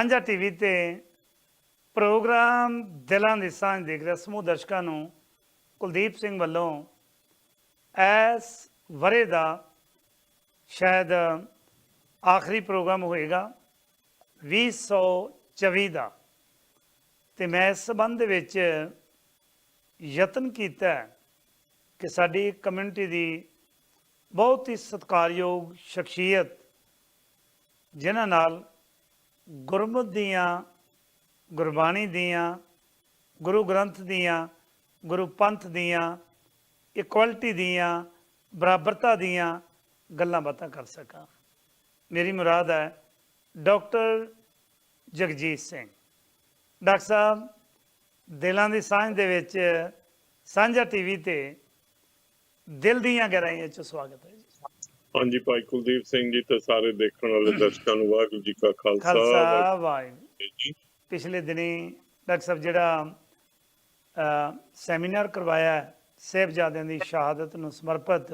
ਸਾਂਝਾ ਟੀਵੀ ਤੇ ਪ੍ਰੋਗਰਾਮ ਦਿਲਾਂ ਦੀ ਸਾਂਝ ਦੇਖ ਰਹੇ ਸਮੂਹ ਦਰਸ਼ਕਾਂ ਨੂੰ ਕੁਲਦੀਪ ਸਿੰਘ ਵੱਲੋਂ ਐਸ ਵਰੇ ਦਾ ਸ਼ਾਇਦ ਆਖਰੀ ਪ੍ਰੋਗਰਾਮ ਹੋਏਗਾ 2024 ਦਾ। ਤੇ ਮੈਂ ਇਸ ਸੰਬੰਧ ਦੇ ਵਿੱਚ ਯਤਨ ਕੀਤਾ ਕਿ ਸਾਡੀ ਕਮਿਊਨਿਟੀ ਦੀ ਬਹੁਤ ਹੀ ਸਤਿਕਾਰਯੋਗ ਸ਼ਖਸੀਅਤ, ਜਿਨ੍ਹਾਂ ਨਾਲ ਗੁਰਮਤਿ ਦੀਆਂ, ਗੁਰਬਾਣੀ ਦੀਆਂ, ਗੁਰੂ ਗ੍ਰੰਥ ਦੀਆਂ, ਗੁਰੂ ਪੰਥ ਦੀਆਂ ਇਕੁਐਲਿਟੀ ਦੀਆਂ, ਬਰਾਬਰਤਾ ਦੀਆਂ ਗੱਲਾਂ ਬਾਤਾਂ ਕਰ ਸਕਾਂ। ਮੇਰੀ ਮੁਰਾਦ ਹੈ ਡਾਕਟਰ ਜਗਜੀਤ ਸਿੰਘ। ਡਾਕਟਰ ਸਾਹਿਬ, ਦਿਲਾਂ ਦੀ ਸਾਂਝ ਦੇ ਵਿੱਚ ਸਾਂਝਾ ਟੀਵੀ ਤੇ ਦਿਲ ਦੀਆਂ ਗਹਿਰਾਈਆਂ 'ਚ ਸਵਾਗਤ ਹੈ ਜੀ। ਹਾਂਜੀ ਭਾਈ ਕੁਲਦੀਪ ਸਿੰਘ ਜੀ ਤੇ ਸਾਰੇ ਦੇਖਣ ਵਾਲੇ ਦਰਸ਼ਕਾਂ ਨੂੰ ਵਾਹਿਗੁਰੂ ਜੀ ਕਾ ਖਾਲਸਾ ਵਾਹਿਗੁਰੂ ਪਿਛਲੇ ਦਿਨੀ ਡਾਕਟਰ ਸਾਹਿਬ ਜਿਹੜਾ ਸੈਮੀਨਾਰ ਕਰਵਾਇਆ ਹੈ, ਸਾਹਿਬਜ਼ਾਦਿਆਂ ਦੀ ਸ਼ਹਾਦਤ ਨੂੰ ਸਮਰਪਿਤ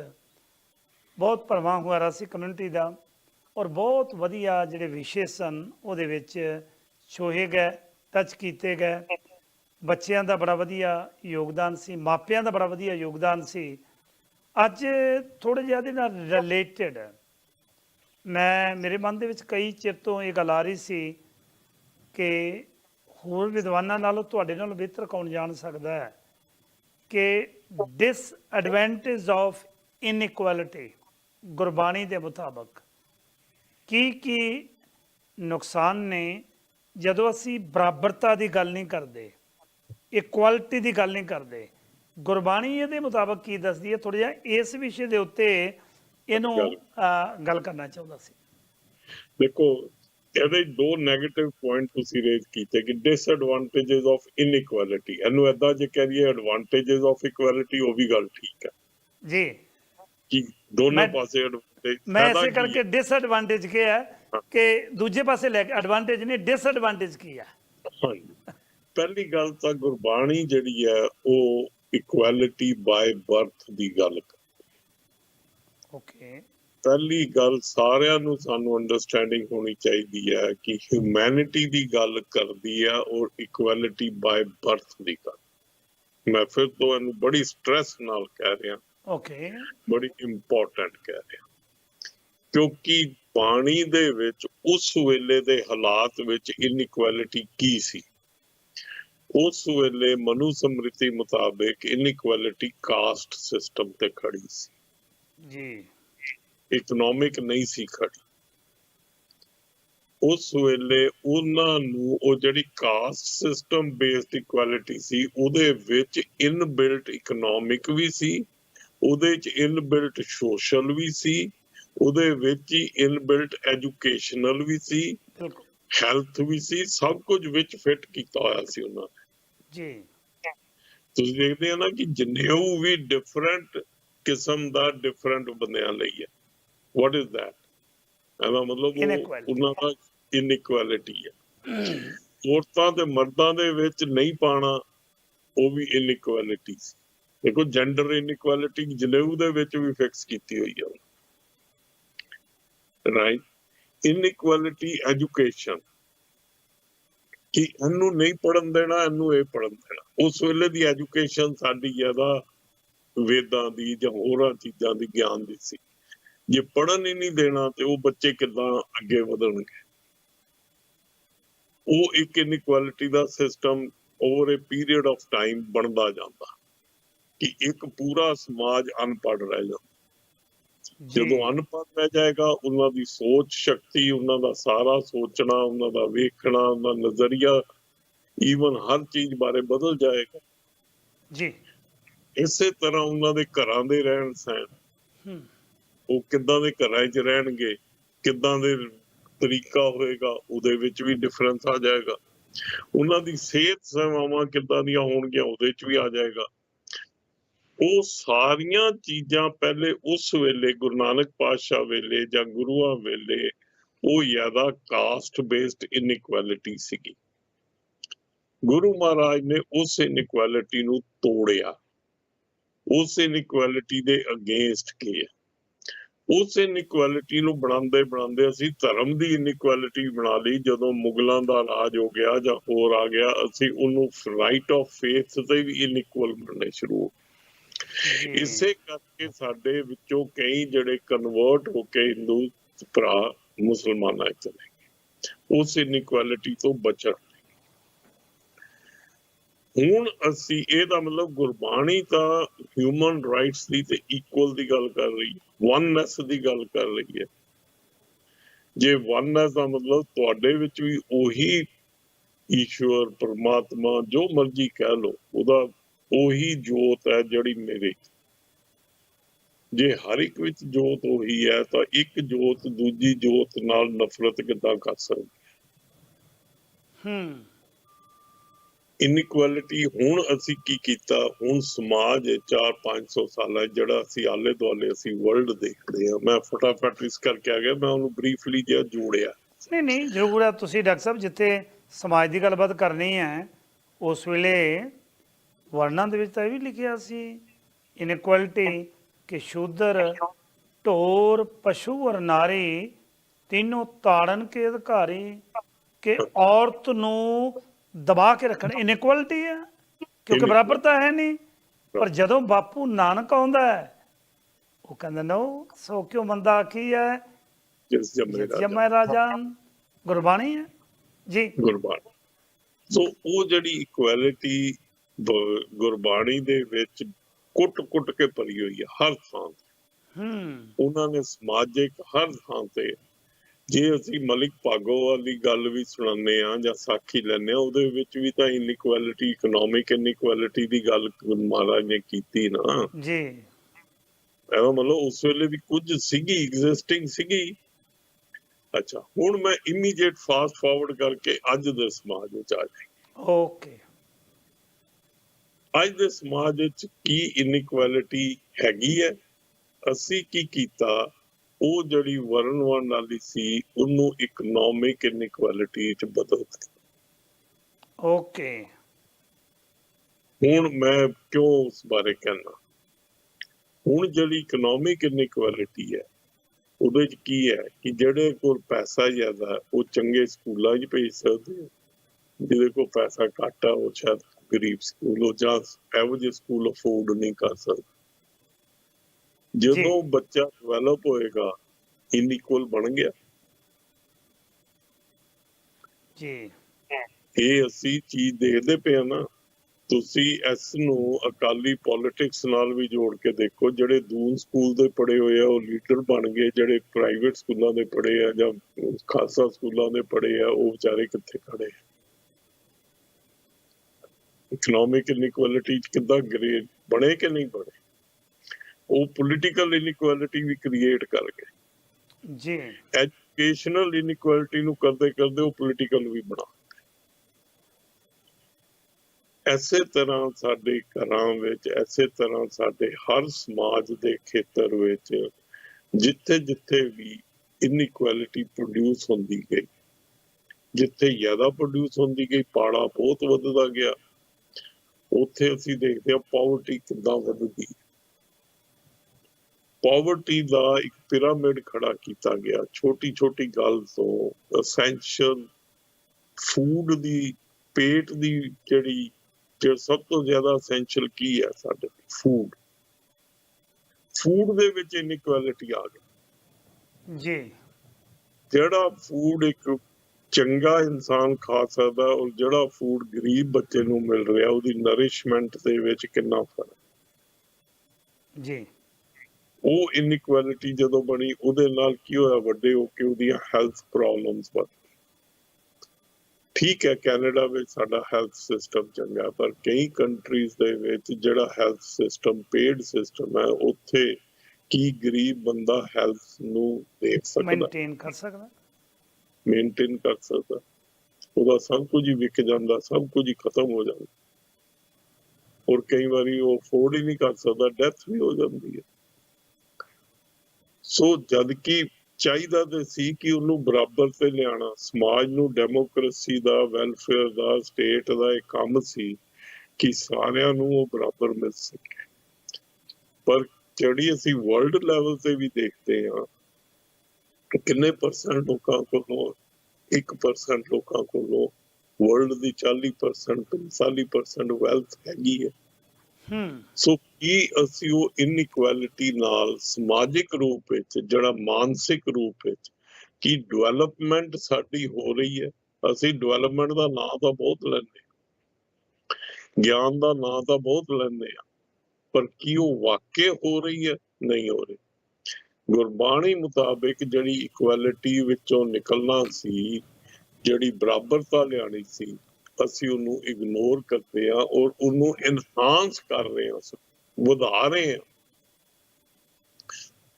ਬਹੁਤ ਭਰਵਾਂ ਹੁਆਰਾ ਸੀ ਕਮਿਊਨਿਟੀ ਦਾ ਔਰ ਬਹੁਤ ਵਧੀਆ ਜਿਹੜੇ ਵਿਸ਼ੇ ਸਨ ਉਹਦੇ ਵਿੱਚ ਛੋਹੇ ਗਏ ਟੱਚ ਕੀਤੇ ਗਏ। ਬੱਚਿਆਂ ਦਾ ਬੜਾ ਵਧੀਆ ਯੋਗਦਾਨ ਸੀ ਮਾਪਿਆਂ ਦਾ ਬੜਾ ਵਧੀਆ ਯੋਗਦਾਨ ਸੀ। ਅੱਜ ਥੋੜੇ ਜਿਹਾ ਇਹਦੇ ਨਾਲ ਰਿਲੇਟਡ ਮੈਂ, ਮੇਰੇ ਮਨ ਦੇ ਵਿੱਚ ਕਈ ਚਿਰ ਤੋਂ ਇਹ ਗੱਲ ਆ ਰਹੀ ਸੀ ਕਿ ਹੋਰ ਵਿਦਵਾਨਾਂ ਨਾਲੋਂ ਤੁਹਾਡੇ ਨਾਲੋਂ ਬਿਹਤਰ ਕੌਣ ਜਾਣ ਸਕਦਾ ਹੈ? ਕਿ ਡਿਸਐਡਵਾਂਟੇਜ ਆਫ ਇਨਇਕੁਐਲਿਟੀ ਗੁਰਬਾਣੀ ਦੇ ਮੁਤਾਬਕ ਕੀ ਕੀ ਨੁਕਸਾਨ ਨੇ? ਜਦੋਂ ਅਸੀਂ ਬਰਾਬਰਤਾ ਦੀ ਗੱਲ ਨਹੀਂ ਕਰਦੇ ਇਕੁਐਲਿਟੀ ਦੀ ਗੱਲ ਨਹੀਂ ਕਰਦੇ ਗੁਰਬਾਣੀ ਇਹਦੇ ਮੁਤਾਬਕ ਕੀ ਦੱਸਦੀ ਹੈ? ਥੋੜਾ ਜਿਹਾ ਇਸ ਵਿਸ਼ੇ ਦੇ ਉੱਤੇ ਇਹਨੂੰ ਗੱਲ ਕਰਨਾ ਚਾਹੁੰਦਾ ਸੀ। ਦੇਖੋ ਇਹਦੇ ਦੋ 네ਗੇਟਿਵ ਪੁਆਇੰਟ ਤੁਸੀਂ ਰੇਜ਼ ਕੀਤੇ ਕਿ ਡਿਸਐਡਵਾਂਟੇजेस ਆਫ ਇਨਇਕੁਐਲਿਟੀ ਇਹਨੂੰ ਐਦਾਂ ਜੇ ਕਹਦੇ ਐਡਵਾਂਟੇजेस ਆਫ ਇਕੁਐਲਿਟੀ ਉਹ ਵੀ ਗੱਲ ਠੀਕ ਹੈ। ਜੀ। ਕਿ ਦੋਨੋਂ ਪਾਸੇ ਐਡਵਾਂਟੇਜ ਮੈਂ ਇਸੇ ਕਰਕੇ ਡਿਸਐਡਵਾਂਟੇਜ ਕੀ ਹੈ ਕਿ ਦੂਜੇ ਪਾਸੇ ਲੈ ਕੇ ਐਡਵਾਂਟੇਜ ਨਹੀਂ ਡਿਸਐਡਵਾਂਟੇਜ ਕੀ ਹੈ? ਪਹਿਲੀ ਗੱਲ ਤਾਂ ਗੁਰਬਾਣੀ ਜਿਹੜੀ ਹੈ ਉਹ ਇਕੁਐਲਿਟੀ ਬਾਈ ਬਰਥ ਦੀ ਗੱਲ ਓਕੇ ਪਹਿਲੀ ਗੱਲ ਸਾਰਿਆਂ ਨੂੰ ਸਾਨੂੰ ਅੰਡਰਸਟੈਂਡਿੰਗ ਹੋਣੀ ਚਾਹੀਦੀ ਹੈ ਕਿ ਹਿਊਮੈਨਿਟੀ ਦੀ ਗੱਲ ਕਰਦੀ ਹੈ ਔਰ ਇਕੁਐਲਿਟੀ ਬਾਈ ਬਰਥ ਦੀ ਗੱਲ। ਮੈਂ ਫਿਰ ਤੋਂ ਇਹਨੂੰ ਬੜੀ ਸਟ੍ਰੈਸ ਨਾਲ ਕਹਿ ਰਿਹਾ। ਓਕੇ ਬੜੀ ਇੰਪੋਰਟੈਂਟ ਕਹਿ ਰਿਹਾ। ਕਿਉਂਕਿ ਪਾਣੀ ਦੇ ਵਿੱਚ ਉਸ ਵੇਲੇ ਦੇ ਹਾਲਾਤ ਵਿੱਚ ਇਨਇਕੁਐਲਿਟੀ ਕੀ ਸੀ? ਉਸ ਵੇਲੇ ਮਨੂ ਸਮ੍ਰਿਤੀ ਮੁਤਾਬਕ ਇਨਇਕੁਐਲਿਟੀ ਕਾਸਟ ਸਿਸਟਮ ਤੇ ਖੜੀ ਸੀ। ਜੀ। ਇਕਨੋਮਿਕ ਨਹੀਂ ਸੀ ਖੜੀ। ਉਸ ਵੇਲੇ ਉਹਨਾਂ ਨੂੰ ਉਹ ਜਿਹੜੀ ਕਾਸਟ ਸਿਸਟਮ ਬੇਸਡ ਇਕੁਐਲਿਟੀ ਸੀ ਉਹਦੇ ਵਿੱਚ ਇਨਬਿਲਟ ਇਕਨੋਮਿਕ ਵੀ ਸੀ ਉਹਦੇ ਚ ਇਨਬਿਲਟ ਸੋਸ਼ਲ ਵੀ ਸੀ ਉਹਦੇ ਵਿੱਚ ਹੀ ਇਨਬਿਲਟ ਐਜੂਕੇਸ਼ਨਲ ਵੀ ਸੀ ਹੈਲਥ ਵੀ ਸੀ ਸਭ ਕੁਝ ਵਿੱਚ ਫਿੱਟ ਕੀਤਾ ਹੋਇਆ ਸੀ ਉਹਨਾਂ ਨੇ। ਜੀ। ਤੁਸੀਂ ਦੇਖਦੇ ਆ ਨਾ ਕਿ ਜਨੇਊ ਵੀ ਡਿਫਰੈਂਟ ਕਿਸਮ ਦਾ ਡਿਫਰੈਂਟ ਬੰਦਿਆਂ ਲਈ ਹੈ। What is that? ਇਹਦਾ ਮਤਲਬ. ਉਹਨਾਂ ਦਾ ਇਨਇਕੁਐਲਿਟੀ ਹੈ। ਔਰਤਾਂ ਤੇ ਮਰਦਾਂ ਦੇ ਵਿੱਚ ਨਹੀਂ ਪਾਣਾ ਉਹ ਵੀ ਇਨਇਕੁਐਲਿਟੀ ਸੀ। ਦੇਖੋ ਜੈਂਡਰ ਇਨਇਕੁਐਲਿਟੀ ਜਨੇਊ ਦੇ ਵਿੱਚ ਵੀ ਫਿਕਸ ਕੀਤੀ ਹੋਈ ਹੈ। ਰਾਈਟ ਇਨਇਕੁਐਲਿਟੀ ਐਜੂਕੇਸ਼ਨ ਕਿ ਇਹਨੂੰ ਨਹੀਂ ਪੜਨ ਦੇਣਾ, ਇਹਨੂੰ ਇਹ ਪੜਨ ਦੇਣਾ। ਉਸ ਵੇਲੇ ਦੀ ਐਜੂਕੇਸ਼ਨ ਸਾਡੀ ਜ਼ਿਆਦਾ ਵੇਦਾਂ ਦੀ ਜਾਂ ਹੋਰਾਂ ਚੀਜ਼ਾਂ ਦੀ ਗਿਆਨ ਦੀ ਸੀ। ਜੇ ਪੜਨ ਹੀ ਨਹੀਂ ਦੇਣਾ ਤੇ ਉਹ ਬੱਚੇ ਕਿੱਦਾਂ ਅੱਗੇ ਵਧਣਗੇ? ਉਹ ਇੱਕ inequality the system over a period of time ਬਣਦਾ ਜਾਂਦਾ। ਕਿ ਇੱਕ ਪੂਰਾ ਸਮਾਜ ਅਨਪੜ੍ਹ ਰਹਿ ਜਾਂਦਾ। ਜਦੋਂ ਅਨਪੜ੍ਹ ਰਹਿ ਜਾਏਗਾ ਉਹਨਾਂ ਦੀ ਸੋਚ ਸ਼ਕਤੀ ਉਹਨਾਂ ਦਾ ਸਾਰਾ ਸੋਚਣਾ ਉਹਨਾਂ ਦਾ ਵੇਖਣਾ ਉਹਨਾਂ ਦਾ ਨਜ਼ਰੀਆ ਈਵਨ ਹਰ ਚੀਜ਼ ਬਾਰੇ ਬਦਲ ਜਾਏਗਾ। ਜੀ। ਇਸੇ ਤਰ੍ਹਾਂ ਉਹਨਾਂ ਦੇ ਘਰਾਂ ਦੇ ਰਹਿਣ ਸਹਿਣ। ਉਹ ਕਿੱਦਾਂ ਦੇ ਘਰਾਂ 'ਚ ਰਹਿਣਗੇ ਕਿੱਦਾਂ ਦੇ ਤਰੀਕਾ ਹੋਏਗਾ ਉਹਦੇ ਵਿੱਚ ਵੀ ਡਿਫਰੈਂਸ ਆ ਜਾਏਗਾ। ਉਹਨਾਂ ਦੀ ਸਿਹਤ ਸੇਵਾਵਾਂ ਕਿੱਦਾਂ ਦੀਆਂ ਹੋਣਗੀਆਂ ਉਹਦੇ 'ਚ ਵੀ ਆ ਜਾਏਗਾ। ਉਹ ਸਾਰੀਆਂ ਚੀਜ਼ਾਂ ਪਹਿਲੇ ਉਸ ਵੇਲੇ, ਗੁਰੂ ਨਾਨਕ ਪਾਤਸ਼ਾਹ ਵੇਲੇ ਜਾਂ ਗੁਰੂਆਂ ਵੇਲੇ, ਉਹ ਜ਼ਿਆਦਾ ਕਾਸਟ ਬੇਸਡ ਇਨਇਕੁਐਲਿਟੀ ਸੀਗੀ। ਗੁਰੂ ਮਹਾਰਾਜ ਨੇ ਉਸ ਇਨਇਕੁਐਲਿਟੀ ਨੂੰ ਤੋੜਿਆ। ਉਸ ਇਨਇਕੁਐਲਿਟੀ ਦੇ ਅਗੇਂਸਟ ਕੀ ਹੈ ਉਸ ਇਨਇਕੁਐਲਿਟੀ ਨੂੰ ਬਣਾਉਂਦੇ ਬਣਾਉਂਦੇ ਅਸੀਂ ਧਰਮ ਦੀ ਇਨਇਕੁਐਲਿਟੀ ਬਣਾ ਲਈ। ਜਦੋਂ ਮੁਗਲਾਂ ਦਾ ਰਾਜ ਹੋ ਗਿਆ ਜਾਂ ਹੋਰ ਆ ਗਿਆ, ਅਸੀਂ ਉਹਨੂੰ ਰਾਈਟ ਆਫ ਫੇਥ ਤੇ ਵੀ ਇਨਇਕੁਅਲ ਬਣਨੇ ਸ਼ੁਰੂ ਹੋ ਗਏ। ਇਸੇ ਕਰਕੇ ਸਾਡੇ ਵਿੱਚੋਂ ਕਈ ਜਿਹੜੇ ਕਨਵਰਟ ਹੋ ਕੇ ਹਿੰਦੂ ਭਰਾ ਮੁਸਲਮਾਨਾਂ ਚਲੇ ਗਏ। ਉਸ ਇਨਇਕੁਐਲਿਟੀ ਤੋਂ ਬਚਣ ਹੁਣ ਅਸੀਂ ਇਹਦਾ ਮਤਲਬ ਗੁਰਬਾਣੀ ਤਾਂ ਹਿਊਮਨ ਰਾਈਟਸ ਦੀ ਤੇ ਇਕੁਅਲ ਦੀ ਗੱਲ ਕਰ ਰਹੀ ਵਨਨੈਸ ਦੀ ਗੱਲ ਕਰ ਰਹੀ ਹੈ। ਜੇ ਵਨਨੈਸ ਦਾ ਮਤਲਬ ਤੁਹਾਡੇ ਵਿੱਚ ਵੀ ਉਹੀ ਈਸ਼ਵਰ, ਪਰਮਾਤਮਾ, ਜੋ ਮਰਜ਼ੀ ਕਹਿ ਲੋ ਉਹਦਾ ਉਹੀ ਜੋਤ ਹੈ ਜਿਹੜੀ ਮੇਰੇ। ਜੇ ਹਰ ਇੱਕ ਵਿੱਚ ਜੋਤ ਉਹੀ ਹੈ ਤਾਂ ਇੱਕ ਜੋਤ ਦੂਜੀ ਜੋਤ ਨਾਲ ਨਫ਼ਰਤ ਕਿੱਦਾਂ ਕਰ ਸਕਦੀ? ਹੂੰ। ਇਨਇਕੁਐਲਿਟੀ ਹੁਣ ਅਸੀਂ ਕੀ ਕੀਤਾ? ਹੁਣ ਸਮਾਜ 4-500 ਸਾਲਾਂ ਜਿਹੜਾ ਅਸੀਂ ਆਲੇ ਦੁਆਲੇ ਅਸੀਂ ਵਰਲਡ ਦੇਖਦੇ ਆ ਮੈਂ ਫਟਾਫਟ ਇਸ ਕਰਕੇ ਆ ਗਿਆ ਮੈਂ ਉਹਨੂੰ ਬਰੀਫਲੀ ਜਿਹਾ ਜੋੜਿਆ। ਨਹੀਂ ਨਹੀਂ ਜ਼ਰੂਰ ਹੈ ਤੁਸੀਂ ਡਾਕਟਰ ਸਾਹਿਬ ਜਿੱਥੇ ਸਮਾਜ ਦੀ ਗੱਲਬਾਤ ਕਰਨੀ ਹੈ ਉਸ ਵੇਲੇ ਵਰਣਾਂ ਦੇ ਵਿੱਚ ਤਾਂ ਇਹ ਵੀ ਲਿਖਿਆ ਸੀ ਇਨਇਕੁਐਲਿਟੀ ਕਿ ਸ਼ੂਦਰ ਢੋਰ ਪਸ਼ੂ ਔਰ ਨਾਰੀ ਤਿੰਨੋਂ ਤਾੜਨ ਕੇ ਅਧਿਕਾਰੀ ਕਿ ਔਰਤ ਨੂੰ ਦਬਾ ਕੇ ਰੱਖਣ। ਇਨਇਕੁਐਲਿਟੀ ਹੈ ਕਿਉਂਕਿ. ਬਰਾਬਰਤਾ ਹੈ ਨਹੀਂ। ਪਰ ਜਦੋਂ ਬਾਪੂ ਨਾਨਕ ਆਉਂਦਾ ਹੈ ਉਹ ਕਹਿੰਦਾ ਨੋ ਸੋ ਕਿਉਂ ਬੰਦਾ ਕੀ ਹੈ? ਜਿਸ ਜਮੈ ਰਾਜਾ। ਗੁਰਬਾਣੀ ਹੈ। ਜੀ। ਗੁਰਬਾਣੀ। ਸੋ ਉਹ ਜਿਹੜੀ ਇਕੁਐਲਿਟੀ ਗੁਰਬਾਣੀ ਦੇ ਵਿੱਚ ਕੁੱਟ-ਕੁੱਟ ਕੇ ਭਰੀ ਹੋਈ ਹੈ ਹਰ ਥਾਂ ਤੇ। ਹੂੰ। ਉਹਨਾਂ ਨੇ ਸਮਾਜਿਕ ਹਰ ਥਾਂ ਤੇ ਜੇ ਅਸੀਂ ਮਲਿਕ ਭਾਗੋ ਦੀ ਗੱਲ ਵੀ ਸੁਣਾਉਂਦੇ ਆ ਜਾਂ ਸਾਖੀ ਲੈਂਦੇ ਆ ਉਹਦੇ ਵਿੱਚ ਵੀ ਤਾਂ ਇਨਇਕੁਐਲਿਟੀ ਇਕਨੋਮਿਕ ਇਨਇਕੁਐਲਿਟੀ ਦੀ ਗੱਲ ਮਹਾਰਾਜ ਨੇ ਕੀਤੀ ਨਾ। ਜੀ। ਇਹਦਾ ਮਤਲਬ ਉਸ ਵੇਲੇ ਵੀ ਕੁਝ ਸੀਗੀ ਐਗਜ਼ਿਸਟਿੰਗ ਸੀਗੀ। ਅੱਛਾ ਹੁਣ ਮੈਂ ਇਮੀਡੀਏਟ ਫਾਸਟ ਫਾਰਵਰਡ ਕਰਕੇ ਅੱਜ ਦੇ ਸਮਾਜ ਵਿੱਚ ਆ ਜਾਈ। ਓਕੇ ਅੱਜ ਦੇ ਸਮਾਜ ਵਿੱਚ ਕੀ ਇਨਇਕੁਐਲਿਟੀ ਹੈਗੀ ਹੈ? ਅਸੀਂ ਕੀ ਕੀਤਾ? ਉਹ ਜਿਹੜੀ ਵਰਨ ਵਰਨ ਵਾਲੀ ਸੀ ਉਹਨੂੰ ਇਕਨੋਮਿਕ ਇਨਇਕੁਐਲਿਟੀ ਚ ਬਦਲ ਦਿੱਤਾ। ਓਕੇ। ਹੁਣ ਮੈਂ ਕਿਉਂ ਉਸ ਬਾਰੇ ਕਹਿਣਾ? ਹੁਣ ਜਿਹੜੀ ਇਕਨੋਮਿਕ ਇਨਇਕੁਐਲਿਟੀ ਹੈ ਉਹਦੇ ਚ ਕੀ ਹੈ ਕਿ ਜਿਹੜੇ ਕੋਲ ਪੈਸਾ ਜ਼ਿਆਦਾ ਉਹ ਚੰਗੇ ਸਕੂਲਾਂ 'ਚ ਭੇਜ ਸਕਦੇ ਜਿਹਦੇ ਕੋਲ ਪੈਸਾ ਘੱਟ ਆ ਉਹ ਸ਼ਾਇਦ ਗਰੀਬ ਸਕੂਲ ਉਹ ਜਾਂ ਇਹੋ ਜਿਹੇ ਸਕੂਲ ਅਫੋਰਡ ਨਹੀਂ ਕਰ ਸਕਦਾ। ਜਦੋਂ ਬੱਚਾ ਡਿਵੈਲਪ ਹੋਏਗਾ ਇਨਇਕੁਅਲ ਬਣ ਗਿਆ। ਜੀ। ਇਹ ਅਸੀਂ ਚੀਜ਼ ਦੇਖਦੇ ਪਏ ਨਾ ਤੁਸੀਂ ਇਸ ਨੂੰ ਅਕਾਲੀ ਪੋਲਿਟਿਕਸ ਨਾਲ ਵੀ ਜੋੜ ਕੇ ਦੇਖੋ ਜਿਹੜੇ ਦੂਨ ਸਕੂਲ ਦੇ ਪੜ੍ਹੇ ਹੋਏ ਆ ਉਹ ਲੀਡਰ ਬਣ ਗਏ ਜਿਹੜੇ ਪ੍ਰਾਈਵੇਟ ਸਕੂਲਾਂ ਦੇ ਪੜ੍ਹੇ ਆ ਜਾਂ ਖਾਲਸਾ ਸਕੂਲਾਂ ਦੇ ਪੜ੍ਹੇ ਆ ਉਹ ਵਿਚਾਰੇ ਕਿੱਥੇ ਖੜੇ ਆ? ਇਕਨੋਮਿਕ ਇਨਇਕੁਐਲਿਟੀ ਕਿੱਦਾਂ ਗ੍ਰੇ ਬਣੇ ਕਿ ਨਹੀਂ ਬਣੇ? ਉਹ ਪੋਲਿਟੀਕਲ ਇਨਇਕੁਐਲਿਟੀ ਵੀ ਕ੍ਰੀਏਟ ਕਰ ਗਏ। ਜੀ। ਐਜੂਕੇਸ਼ਨਲ ਇਨਇਕੁਐਲਿਟੀ ਨੂੰ ਕਰਦੇ ਕਰਦੇ ਉਹ ਪੋਲਿਟੀਕਲ ਵੀ ਬਣਾ। ਐਸੇ ਤਰ੍ਹਾਂ ਸਾਡੇ ਘਰਾਂ ਵਿੱਚ ਐਸੇ ਤਰ੍ਹਾਂ ਸਾਡੇ ਹਰ ਸਮਾਜ ਦੇ ਖੇਤਰ ਵਿੱਚ ਜਿੱਥੇ ਜਿੱਥੇ ਵੀ ਇਨਇਕੁਐਲਿਟੀ ਪ੍ਰੋਡਿਊਸ ਹੁੰਦੀ ਗਈ ਜਿੱਥੇ ਜ਼ਿਆਦਾ ਪ੍ਰੋਡਿਊਸ ਹੁੰਦੀ ਗਈ ਪਾੜਾ ਬਹੁਤ ਵੱਧਦਾ ਗਿਆ ਉੱਥੇ ਅਸੀਂ ਦੇਖਦੇ ਹਾਂ ਪਾਵਰਟੀ ਕਿੱਦਾਂ ਵੱਧਦੀ ਪਾਵਰਟੀ ਦਾ ਇੱਕ ਪਿਰਾਮਿਡ ਖੜਾ ਕੀਤਾ ਗਿਆ। ਛੋਟੀ ਛੋਟੀ ਗੱਲ ਤੋਂ ਅਸੈਂਸ਼ੀਅਲ ਫੂਡ ਦੀ ਪੇਟ ਦੀ ਜਿਹੜੀ ਜੋ ਸਭ ਤੋਂ ਜ਼ਿਆਦਾ ਅਸੈਂਸ਼ੀਅਲ ਕੀ ਹੈ ਸਾਡੇ ਫੂਡ ਫੂਡ ਦੇ ਵਿੱਚ ਇਨਇਕੁਐਲਿਟੀ ਆ ਗਈ। ਜੀ। ਜਿਹੜਾ ਫੂਡ ਇੱਕ ਚੰਗਾ ਇਨਸਾਨ ਖਾ ਸਕਦਾ ਔਰ ਜਿਹੜਾ ਫੂਡ ਗਰੀਬ ਬੱਚੇ ਨੂੰ ਮਿਲ ਰਿਹਾ ਉਹਦੀ ਨਰਿਸ਼ਮੈਂਟ ਦੇ ਵਿੱਚ ਕਿੰਨਾ ਫ਼ਰਕ ਜੀ। ਉਹ ਇਨਇਕੁਐਲਿਟੀ ਜਦੋਂ ਬਣੀ ਉਹਦੇ ਨਾਲ ਕੀ ਹੋਇਆ ਵੱਡੇ ਹੋ ਕੇ ਉਹਦੀਆਂ ਹੈਲਥ ਪ੍ਰੋਬਲਮਸ ਵੱਧ। ਠੀਕ ਹੈ ਕੈਨੇਡਾ ਵਿੱਚ ਸਾਡਾ ਹੈਲਥ ਸਿਸਟਮ ਚੰਗਾ ਪਰ ਕਈ ਕੰਟਰੀਜ਼ ਦੇ ਵਿੱਚ ਜਿਹੜਾ ਹੈਲਥ ਸਿਸਟਮ ਪੇਡ ਸਿਸਟਮ ਹੈ ਉੱਥੇ ਕੀ ਗਰੀਬ ਬੰਦਾ ਹੈਲਥ ਨੂੰ ਦੇਖ ਸਕਦਾ ਮੇਨਟੇਨ ਕਰ ਸਕਦਾ ਮੇਨਟੇਨ ਕਰ ਸਕਦਾ। ਉਹਦਾ ਸਭ ਕੁਝ ਹੀ ਵਿਕ ਜਾਂਦਾ, ਸਭ ਕੁਝ ਹੀ ਖਤਮ ਹੋ ਜਾਂਦਾ। ਔਰ ਕਈ ਵਾਰੀ ਉਹ ਅਫੋਰਡ ਹੀ ਨਹੀਂ ਕਰ ਸਕਦਾ ਡੈਥ ਵੀ ਹੋ ਜਾਂਦੀ ਹੈ। ਸੋ ਜਦ ਕਿ ਚਾਹੀਦਾ ਤੇ ਸੀ ਕਿ ਉਹਨੂੰ ਬਰਾਬਰ ਤੇ ਲਿਆਣਾ ਸਮਾਜ ਨੂੰ ਡੈਮੋਕ੍ਰੇਸੀ ਦਾ ਵੈਲਫੇਅਰ ਦਾ ਸਟੇਟ ਦਾ ਇੱਕ ਕੰਮ ਸੀ ਕਿ ਸਾਰਿਆਂ ਨੂੰ ਉਹ ਬਰਾਬਰ ਮਿਲ ਸਕੇ। ਪਰ ਜਿਹੜੀ ਅਸੀਂ ਵਰਲਡ ਲੈਵਲ ਤੇ ਵੀ ਦੇਖਦੇ ਹਾਂ ਕਿ ਕਿੰਨੇ ਪਰਸੈਂਟ ਲੋਕਾਂ ਕੋਲੋਂ 1% ਲੋਕਾਂ ਕੋਲੋਂ ਵਰਲਡ ਦੀ 40% 45% ਵੈਲਥ ਹੈਗੀ ਹੈ। ਹੂੰ। ਸੋ ਕੀ ਅਸੀਂ ਉਹ ਇਨਇਕੁਐਲਿਟੀ ਨਾਲ ਸਮਾਜਿਕ ਰੂਪ ਵਿੱਚ ਜਿਹੜਾ ਮਾਨਸਿਕ ਰੂਪ ਵਿੱਚ ਕੀ ਡਿਵੈਲਪਮੈਂਟ ਸਾਡੀ ਹੋ ਰਹੀ ਹੈ? ਅਸੀਂ ਡਿਵੈਲਪਮੈਂਟ ਦਾ ਨਾਮ ਤਾਂ ਬਹੁਤ ਲੈਂਦੇ ਹਾਂ। ਗਿਆਨ ਦਾ ਨਾਮ ਤਾਂ ਬਹੁਤ ਲੈਂਦੇ ਆ ਪਰ ਕੀ ਉਹ ਵਾਕਿਆ ਹੋ ਰਹੀ ਹੈ? ਨਹੀਂ ਹੋ ਰਹੀ। ਗੁਰਬਾਣੀ ਮੁਤਾਬਿਕ ਜਿਹੜੀ ਇਕੁਐਲਿਟੀ ਵਿੱਚੋਂ ਨਿਕਲਣਾ ਸੀ ਜਿਹੜੀ ਬਰਾਬਰਤਾ ਲਿਆਣੀ ਸੀ ਅਸੀਂ ਉਹਨੂੰ ਇਗਨੋਰ ਕਰਦੇ ਆ ਔਰ ਉਹਨੂੰ ਇਨਹਾਂਸ ਕਰ ਰਹੇ ਹਾਂ ਵਧਾ ਰਹੇ ਹਾਂ।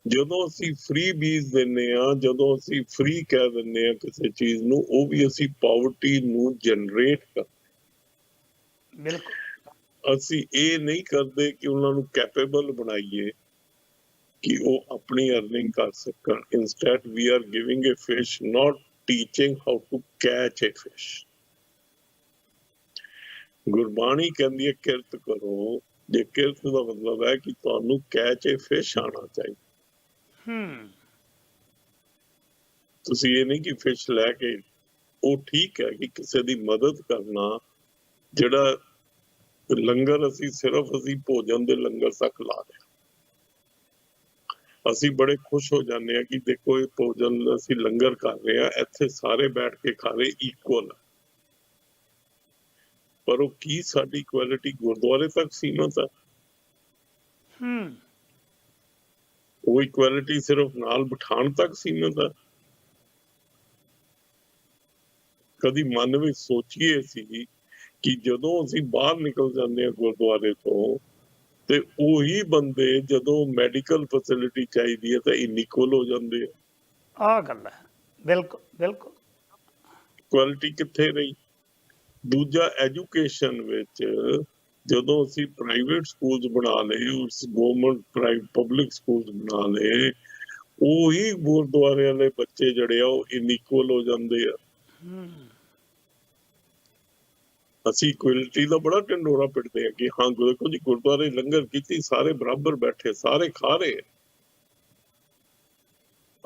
ਜਦੋਂ ਅਸੀਂ ਫ੍ਰੀ ਬੀਜ ਦਿੰਨੇ ਆ ਜਦੋਂ ਅਸੀਂ ਫ੍ਰੀ ਕਹਿ ਦਿੰਨੇ ਆ ਕਿਸੇ ਚੀਜ਼ ਨੂੰ ਉਹ ਵੀ ਅਸੀਂ ਪਾਵਰਟੀ ਨੂੰ ਜਨਰੇਟ ਕਰ ਬਿਲਕੁਲ। ਅਸੀਂ ਇਹ ਨਹੀਂ ਕਰਦੇ ਕਿ ਉਹਨਾਂ ਨੂੰ ਕੈਪੇਬਲ ਬਣਾਈਏ। ਕਿ ਉਹ ਆਪਣੀ ਅਰਨਿੰਗ ਕਰ ਸਕਣ। Instead we are giving a fish not teaching how to catch a fish Gurbani ਕਹਿੰਦੀ ਹੈ ਕਿਰਤ ਕਰੋ। ਜੇ ਕਿਰਤ ਦਾ ਮਤਲਬ ਹੈ ਕਿ ਤੁਹਾਨੂੰ ਕੈਚ ਅ ਫਿਸ਼ ਆਣਾ ਚਾਹੀਦਾ। ਹੂੰ। ਤੁਸੀਂ ਇਹ ਨਹੀਂ ਕਿ ਫਿਸ਼ ਲੈ ਕੇ ਉਹ ਠੀਕ ਹੈ ਕਿ ਕਿਸੇ ਦੀ ਮਦਦ ਕਰਨਾ ਜਿਹੜਾ ਲੰਗਰ ਅਸੀਂ ਸਿਰਫ ਅਸੀਂ ਭੋਜਨ ਦੇ ਲੰਗਰ ਤੱਕ ਲਾ ਹਾਂ। ਅਸੀਂ ਬੜੇ ਖੁਸ਼ ਹੋ ਜਾਂਦੇ ਆ ਕਿ ਦੇਖੋ ਇਹ ਭੋਜਨ ਅਸੀਂ ਲੰਗਰ ਕਰ ਰਹੇ ਆ ਇੱਥੇ ਸਾਰੇ ਬੈਠ ਕੇ ਖਾ ਰਹੇ ਇਕੁਅਲ ਪਰ ਉਹ ਕੀ ਸਾਡੀ ਕੁਆਲਿਟੀ ਗੁਰਦੁਆਰੇ ਤੱਕ ਸੀਮਤ ਹੈ ਹੂੰ। ਉਹ ਇਕੁਐਲਿਟੀ ਸਿਰਫ ਨਾਲ ਬਿਠਾਣ ਤੱਕ ਸੀਮਤ ਹੈ ਕਦੀ ਮਨ ਵਿੱਚ ਸੋਚੀਏ ਸੀ ਕਿ ਜਦੋਂ ਅਸੀਂ ਬਾਹਰ ਨਿਕਲ ਜਾਂਦੇ ਹਾਂ ਗੁਰਦੁਆਰੇ ਤੋਂ ਤੇ ਉਹੀ ਬੰਦੇ ਜਦੋਂ ਮੈਡੀਕਲ ਫੈਸਿਲਿਟੀ ਚਾਹੀਦੀ ਹੈ ਤਾਂ ਇਨਇਕੁਅਲ ਹੋ ਜਾਂਦੇ ਆ। ਆ ਗੱਲ ਹੈ। ਬਿਲਕੁਲ ਬਿਲਕੁਲ। ਕੁਆਲਿਟੀ ਕਿੱਥੇ ਰਹੀ? ਦੂਜਾ ਐਜੂਕੇਸ਼ਨ ਵਿੱਚ ਜਦੋਂ ਅਸੀਂ ਪ੍ਰਾਈਵੇਟ ਸਕੂਲਸ ਬਣਾ ਲਏ ਉਸ ਗਵਰਨਮੈਂਟ ਪ੍ਰਾਈਵੇਟ ਪਬਲਿਕ ਸਕੂਲਸ ਬਣਾ ਲਏ ਉਹੀ ਗੁਰਦੁਆਰੇ ਵਾਲੇ ਬੱਚੇ ਜਿਹੜੇ ਆ ਉਹ ਇਨਇਕੁਅਲ ਹੋ ਜਾਂਦੇ ਆ। ਹੂੰ। ਅਸੀਂ ਇਕੁਐਲਿਟੀ ਦਾ ਬੜਾ ਢੰਡੋਰਾ ਪਿੱਟਦੇ ਆ ਕਿ ਹਾਂ ਦੇਖੋ ਜੀ ਗੁਰਦੁਆਰੇ ਲੰਗਰ ਕੀਤੀ ਸਾਰੇ ਬਰਾਬਰ ਬੈਠੇ ਸਾਰੇ ਖਾ ਰਹੇ।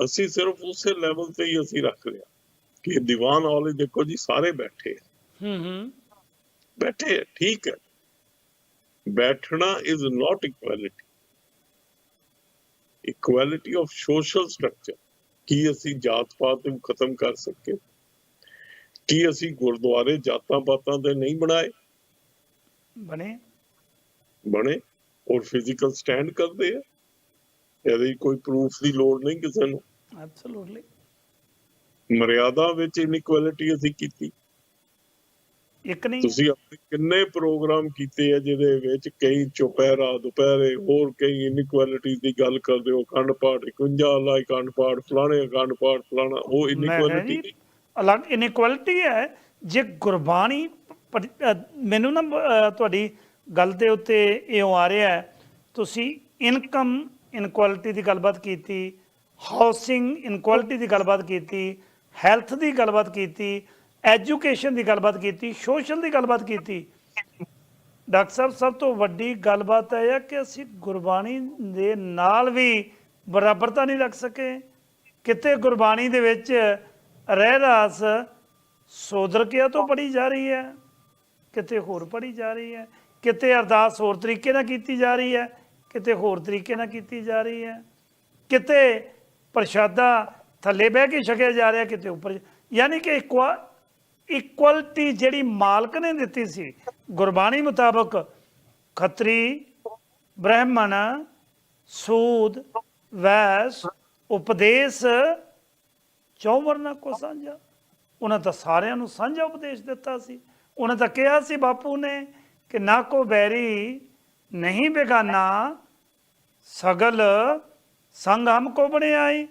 ਅਸੀਂ ਸਿਰਫ ਉਸੇ ਲੈਵਲ ਤੇ ਹੀ ਅਸੀਂ ਰੱਖ ਲਿਆ ਕਿ ਦੀਵਾਨ ਵਾਲੇ ਦੇਖੋ ਜੀ ਸਾਰੇ ਬੈਠੇ। ਹੂੰ। ਹੂੰ ਬੈਠੇ ਠੀਕ ਹੈ। ਬੈਠਣਾ is not equality equality of social structure ਕੀ ਅਸੀਂ ਜਾਤ ਪਾਤ ਨੂੰ ਖਤਮ ਕਰ ਸਕੇ ਕੀ ਅਸੀਂ ਗੁਰਦੁਆਰੇ ਜਾਤਾਂ ਪਾਤਾਂ ਦੇ ਨਹੀਂ ਬਣਾਏ? ਬਣੇ। ਬਣੇ ਔਰ ਫਿਜ਼ੀਕਲ ਸਟੈਂਡ ਕਰਦੇ ਆ? ਇਹਦੀ ਕੋਈ ਪ੍ਰੂਫ ਦੀ ਲੋੜ ਨਹੀਂ ਕਿਸੇ ਨੂੰ? ਐਬਸੋਲੂਟਲੀ ਮਰਿਆਦਾ ਵਿੱਚ ਇਨਇਕੁਐਲਿਟੀ ਅਸੀਂ ਕੀਤੀ। ਇੱਕ ਨਹੀਂ। ਤੁਸੀਂ ਆਪਣੇ ਕਿੰਨੇ ਪ੍ਰੋਗਰਾਮ ਕੀਤੇ ਆ ਜਿਹਦੇ ਵਿੱਚ ਕਈ ਚੁਪਹਿਰਾ ਦੁਪਹਿਰੇ ਹੋਰ ਕਈ ਇਨਇਕੁਐਲਿਟੀ ਦੀ ਗੱਲ ਕਰਦੇ ਹੋ ਅਖੰਡ ਪਾਠ 51 ਅੱਲਾ ਅਖੰਡ ਪਾਠ ਫਲਾਣੇ ਅਖੰਡ ਪਾਠ ਫਲਾਣਾ ਉਹ ਜੀ ਅਲੱਗ ਇਨਇਕੁਐਲਿਟੀ ਹੈ। ਜੇ ਗੁਰਬਾਣੀ ਮੈਨੂੰ ਨਾ ਤੁਹਾਡੀ ਗੱਲ ਦੇ ਉੱਤੇ ਇਉਂ ਆ ਰਿਹਾ ਤੁਸੀਂ ਇਨਕਮ ਇਨਕੁਐਲਿਟੀ ਦੀ ਗੱਲਬਾਤ ਕੀਤੀ ਹਾਊਸਿੰਗ ਇਨਕੁਐਲਿਟੀ ਦੀ ਗੱਲਬਾਤ ਕੀਤੀ ਹੈਲਥ ਦੀ ਗੱਲਬਾਤ ਕੀਤੀ ਐਜੂਕੇਸ਼ਨ ਦੀ ਗੱਲਬਾਤ ਕੀਤੀ ਸੋਸ਼ਲ ਦੀ ਗੱਲਬਾਤ ਕੀਤੀ। ਡਾਕਟਰ ਸਾਹਿਬ, ਸਭ ਤੋਂ ਵੱਡੀ ਗੱਲਬਾਤ ਇਹ ਹੈ ਕਿ ਅਸੀਂ ਗੁਰਬਾਣੀ ਦੇ ਨਾਲ ਵੀ ਬਰਾਬਰਤਾ ਨਹੀਂ ਰੱਖ ਸਕੇ। ਕਿਤੇ ਗੁਰਬਾਣੀ ਦੇ ਵਿੱਚ ਰਹਿ ਰਾਸ ਸੋਦਰਕਿਆ ਤੋਂ ਪੜੀ ਜਾ ਰਹੀ ਹੈ, ਕਿਤੇ ਹੋਰ ਪੜੀ ਜਾ ਰਹੀ ਹੈ, ਕਿਤੇ ਅਰਦਾਸ ਹੋਰ ਤਰੀਕੇ ਨਾਲ ਕੀਤੀ ਜਾ ਰਹੀ ਹੈ, ਕਿਤੇ ਹੋਰ ਤਰੀਕੇ ਨਾਲ ਕੀਤੀ ਜਾ ਰਹੀ ਹੈ, ਕਿਤੇ ਪ੍ਰਸ਼ਾਦਾ ਥੱਲੇ ਬਹਿ ਕੇ ਛਕਿਆ ਜਾ ਰਿਹਾ, ਕਿਤੇ ਉੱਪਰ, ਯਾਨੀ ਕਿ ਇਕੁਅਲਟੀ ਜਿਹੜੀ ਮਾਲਕ ਨੇ ਦਿੱਤੀ ਸੀ, ਗੁਰਬਾਣੀ ਮੁਤਾਬਕ ਖੱਤਰੀ, ਬ੍ਰਾਹਮਣ, ਸੂਦ, ਵੈਸ, ਉਪਦੇਸ਼ ਚੌਵਰਨਾ ਕੋ ਸਾਂਝਾ। ਉਹਨਾਂ ਦਾ ਸਾਰਿਆਂ ਨੂੰ ਸਾਂਝਾ ਉਪਦੇਸ਼ ਦਿੱਤਾ ਸੀ। ਉਹਨਾਂ ਦਾ ਕਿਹਾ ਸੀ ਬਾਪੂ ਨੇ ਕਿ ਨਾ ਕੋ ਬੈਰੀ, ਨਹੀਂ ਬੇਗਾਨਾ, ਸਗਲ ਸੰਗ ਹਮ ਕੋ ਬਣਾਈ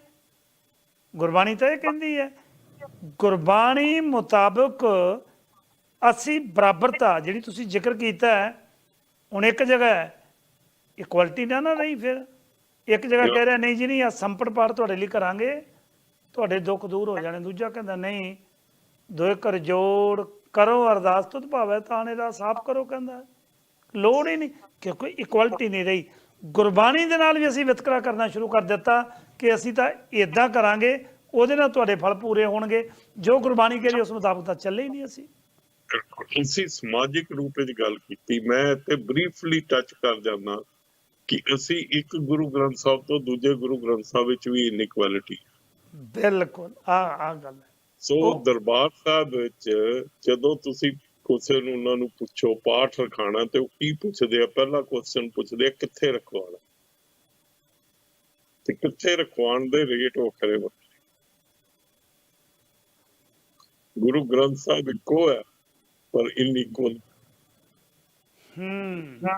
ਗੁਰਬਾਣੀ ਤਾਂ ਇਹ ਕਹਿੰਦੀ ਹੈ, ਗੁਰਬਾਣੀ ਮੁਤਾਬਕ ਅਸੀਂ ਬਰਾਬਰਤਾ, ਜਿਹੜੀ ਤੁਸੀਂ ਜ਼ਿਕਰ ਕੀਤਾ ਹੈ, ਹੁਣ ਇੱਕ ਜਗ੍ਹਾ ਇਕੁਐਲਿਟੀ ਨਾ ਨਾ ਰਹੀ ਫਿਰ। ਇੱਕ ਜਗ੍ਹਾ ਕਹਿ ਰਿਹਾ, ਨਹੀਂ ਜੀ, ਨਹੀਂ ਆ ਸੰਪਟ ਪਾਠ ਤੁਹਾਡੇ ਲਈ ਕਰਾਂਗੇ। ਤੁਹਾਡੇ ਦੁੱਖ ਦੂਰ ਹੋ ਜਾਣੇ। ਦੂਜਾ ਕਹਿੰਦਾ, ਨਹੀਂ, ਦੋਏ ਕਰ ਜੋੜ ਕਰੋ, ਅਰਦਾਸ ਤੁਧ ਭਾਵੇ, ਤਾਣੇ ਦਾ ਸਾਫ਼ ਕਰੋ, ਕਹਿੰਦਾ। ਲੋੜ ਹੀ ਨਹੀਂ ਕਿਉਂਕਿ ਇਕੁਐਲਿਟੀ ਨਹੀਂ ਰਹੀ। ਗੁਰਬਾਣੀ ਦੇ ਨਾਲ ਵੀ ਅਸੀਂ ਵਿਤਕਰਾ ਕਰਨਾ ਸ਼ੁਰੂ ਕਰ ਦਿੱਤਾ ਕਿ ਅਸੀਂ ਤਾਂ ਇਦਾਂ ਕਰਾਂਗੇ, ਉਹਦੇ ਨਾਲ ਤੁਹਾਡੇ ਫਲ ਪੂਰੇ ਹੋਣਗੇ। ਜੋ ਗੁਰਬਾਣੀ ਕਹੇ ਉਸ ਮੁਤਾਬਕ ਤਾਂ ਚੱਲੇ ਹੀ ਨਹੀਂ ਅਸੀਂ। ਅਸੀਂ ਸਮਾਜਿਕ ਰੂਪ ਵਿੱਚ ਗੱਲ ਕੀਤੀ। ਮੈਂ ਤੇ ਬਰੀਫਲੀ ਟੱਚ ਕਰ ਜਾਣਾ ਕਿ ਅਸੀਂ ਇੱਕ ਗੁਰੂ ਗ੍ਰੰਥ ਸਾਹਿਬ ਤੋਂ ਦੂਜੇ ਗੁਰੂ ਗ੍ਰੰਥ ਸਾਹਿਬ ਵਿੱਚ ਵੀ ਇਨਇਕੁਐਲਿਟੀ ਬਿਲਕੁਲ ਆ ਆ ਗੱਲ ਹੈ। ਸੋ ਉਹ- ਦਰਬਾਰ ਸਾਹਿਬ ਵਿੱਚ ਜਦੋਂ ਤੁਸੀਂ ਕਿਸੇ ਨੂੰ ਉਹਨਾਂ ਨੂੰ ਪੁੱਛੋ ਪਾਠ ਰਖਾਣਾ ਤੇ ਉਹ ਕੀ ਪੁੱਛਦੇ ਆ? ਪਹਿਲਾ ਕੁਐਸਚਨ ਪੁੱਛਦੇ ਆ ਕਿੱਥੇ ਰਖਵਾਣਾ ਤੇ ਕਿੱਥੇ ਰਖਵਾਉਣ ਦੇ ਰੇਟ ਵੱਖਰੇ ਵੱਖਰੇ ਗੁਰੂ ਗ੍ਰੰਥ ਸਾਹਿਬ ਇੱਕੋ ਹੈ ਪਰ ਇਨਇਕੁਅਲ ਹੂੰ।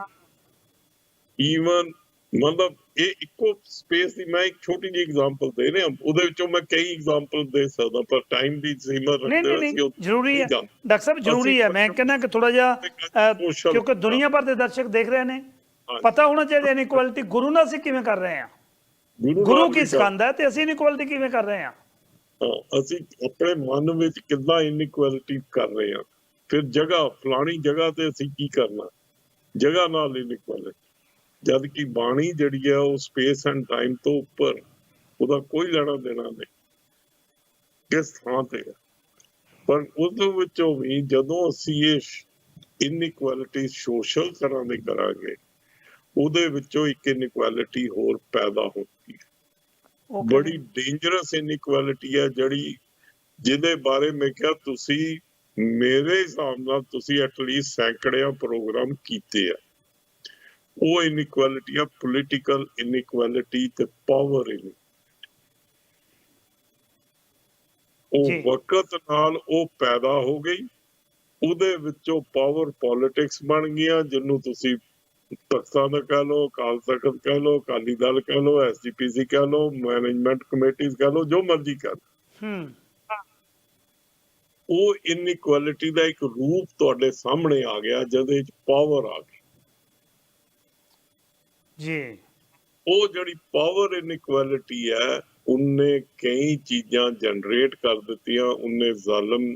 ਈਵਨ ਮਤਲਬ ਇਹ ਇੱਕੋ ਸਪੇਸ ਦੀ ਮੈਂ ਇੱਕ ਛੋਟੀ ਜਿਹੀ ਐਗਜ਼ਾਮਪਲ ਦੇ ਰਿਹਾ। ਉਹਦੇ ਵਿੱਚੋਂ ਮੈਂ ਕਈ ਐਗਜ਼ਾਮਪਲ ਦੇ ਸਕਦਾ ਪਰ ਟਾਈਮ ਦੀ ਸੀਮਾ ਰੱਖਦੇ ਨਹੀਂ ਅਸੀਂ ਜ਼ਰੂਰੀ ਹੈ। ਡਾਕਟਰ ਸਾਹਿਬ ਜ਼ਰੂਰੀ ਹੈ। ਮੈਂ ਕਹਿੰਦਾ ਕਿ ਥੋੜਾ ਜਿਹਾ ਕਿਉਂਕਿ ਦੁਨੀਆ ਭਰ ਦੇ ਦਰਸ਼ਕ ਦੇਖ ਰਹੇ ਨੇ। ਪਤਾ ਹੋਣਾ ਚਾਹੀਦਾ ਇਨਇਕੁਐਲਿਟੀ ਗੁਰੂ ਨਾਲ ਅਸੀਂ ਕਿਵੇਂ ਕਰ ਰਹੇ ਹਾਂ? ਗੁਰੂ ਕੀ ਸਿਖਾਉਂਦਾ ਤੇ ਅਸੀਂ ਇਨਇਕੁਐਲਿਟੀ ਕਿਵੇਂ ਕਰ ਰਹੇ ਹਾਂ? ਅਸੀਂ ਆਪਣੇ ਮਨ ਵਿੱਚ ਕਿੱਦਾਂ ਇਨਇਕੁਐਲਿਟੀ ਕਰ ਰਹੇ ਹਾਂ? ਫਿਰ ਜਗ੍ਹਾ ਫਲਾਣੀ ਜਗ੍ਹਾ ਤੇ ਅਸੀਂ ਕੀ ਕਰਨਾ? ਜਗ੍ਹਾ ਨਾਲ ਇਨਇਕੁਐਲਿਟੀ ਜਦ ਕਿ ਬਾਣੀ ਜਿਹੜੀ ਹੈ ਉਹ ਸਪੇਸ ਐਂਡ ਟਾਈਮ ਤੋਂ ਉੱਪਰ ਉਹਦਾ ਕੋਈ ਲੈਣਾ ਦੇਣਾ ਨਹੀਂ। ਕਿਸ ਥਾਂ ਤੇ ਪਰ ਉਹਦੇ ਵਿੱਚੋਂ ਵੀ ਜਦੋਂ ਅਸੀਂ ਇਹ ਇਨਇਕੁਐਲਿਟੀ ਸੋਸ਼ਲ ਤਰ੍ਹਾਂ ਦੇ ਕਰਾਂਗੇ ਉਹਦੇ ਵਿੱਚੋਂ ਇੱਕ ਇਨਇਕੁਐਲਿਟੀ ਹੋਰ ਪੈਦਾ ਹੁੰਦੀ ਹੈ? ਬੜੀ ਡੇਂਜਰਸ ਇਨਇਕੁਐਲਿਟੀ ਹੈ ਜਿਹੜੀ ਜਿਹਦੇ ਬਾਰੇ ਮੈਂ ਕਿਹਾ ਤੁਸੀਂ ਮੇਰੇ ਹਿਸਾਬ ਨਾਲ ਤੁਸੀਂ ਐਟਲੀਸਟ ਸੈਂਕੜਿਆਂ ਪ੍ਰੋਗਰਾਮ ਕੀਤੇ ਆ। ਉਹ ਇਨਇਕੁਐਲਿਟੀ ਆ ਪੋਲੀਟੀਕਲ ਇਨਇਕੁਐਲਿਟੀ ਤੇ ਪਾਵਰ ਇਨ ਉਹ। ਵਕਤ ਨਾਲ ਉਹ ਪੈਦਾ ਹੋ ਗਈ ਉਹਦੇ ਵਿੱਚੋਂ ਪਾਵਰ ਪੋਲਿਟਿਕਸ ਬਣ ਗਿਆ ਜਿਹਨੂੰ ਤੁਸੀਂ ਤਖਤਾਂ ਦਾ ਕਹਿ ਲਓ ਅਕਾਲ ਤਖਤ ਕਹਿ ਲਓ ਅਕਾਲੀ ਦਲ ਕਹਿ ਲਓ ਐਸਜੀਪੀਸੀ ਕਹਿ ਲਓ ਮੈਨੇਜਮੈਂਟ ਕਮੇਟੀਆਂ ਕਹਿ ਲਓ ਜੋ ਮਰਜ਼ੀ ਕਰ ਹੂੰ। ਉਹ ਇਨਇਕੁਐਲਿਟੀ ਦਾ ਇੱਕ ਰੂਪ ਤੁਹਾਡੇ ਸਾਹਮਣੇ ਆ ਗਿਆ ਜਿਹਦੇ ਵਿੱਚ ਪਾਵਰ ਆ ਗਈ। ਜੀ। ਉਹ ਜਿਹੜੀ ਪਾਵਰ ਇਨਇਕੁਐਲਿਟੀ ਹੈ ਉਹਨੇ ਕਈ ਚੀਜ਼ਾਂ ਜਨਰੇਟ ਕਰ ਦਿੱਤੀਆਂ। ਉਹਨੇ ਜ਼ਾਲਮ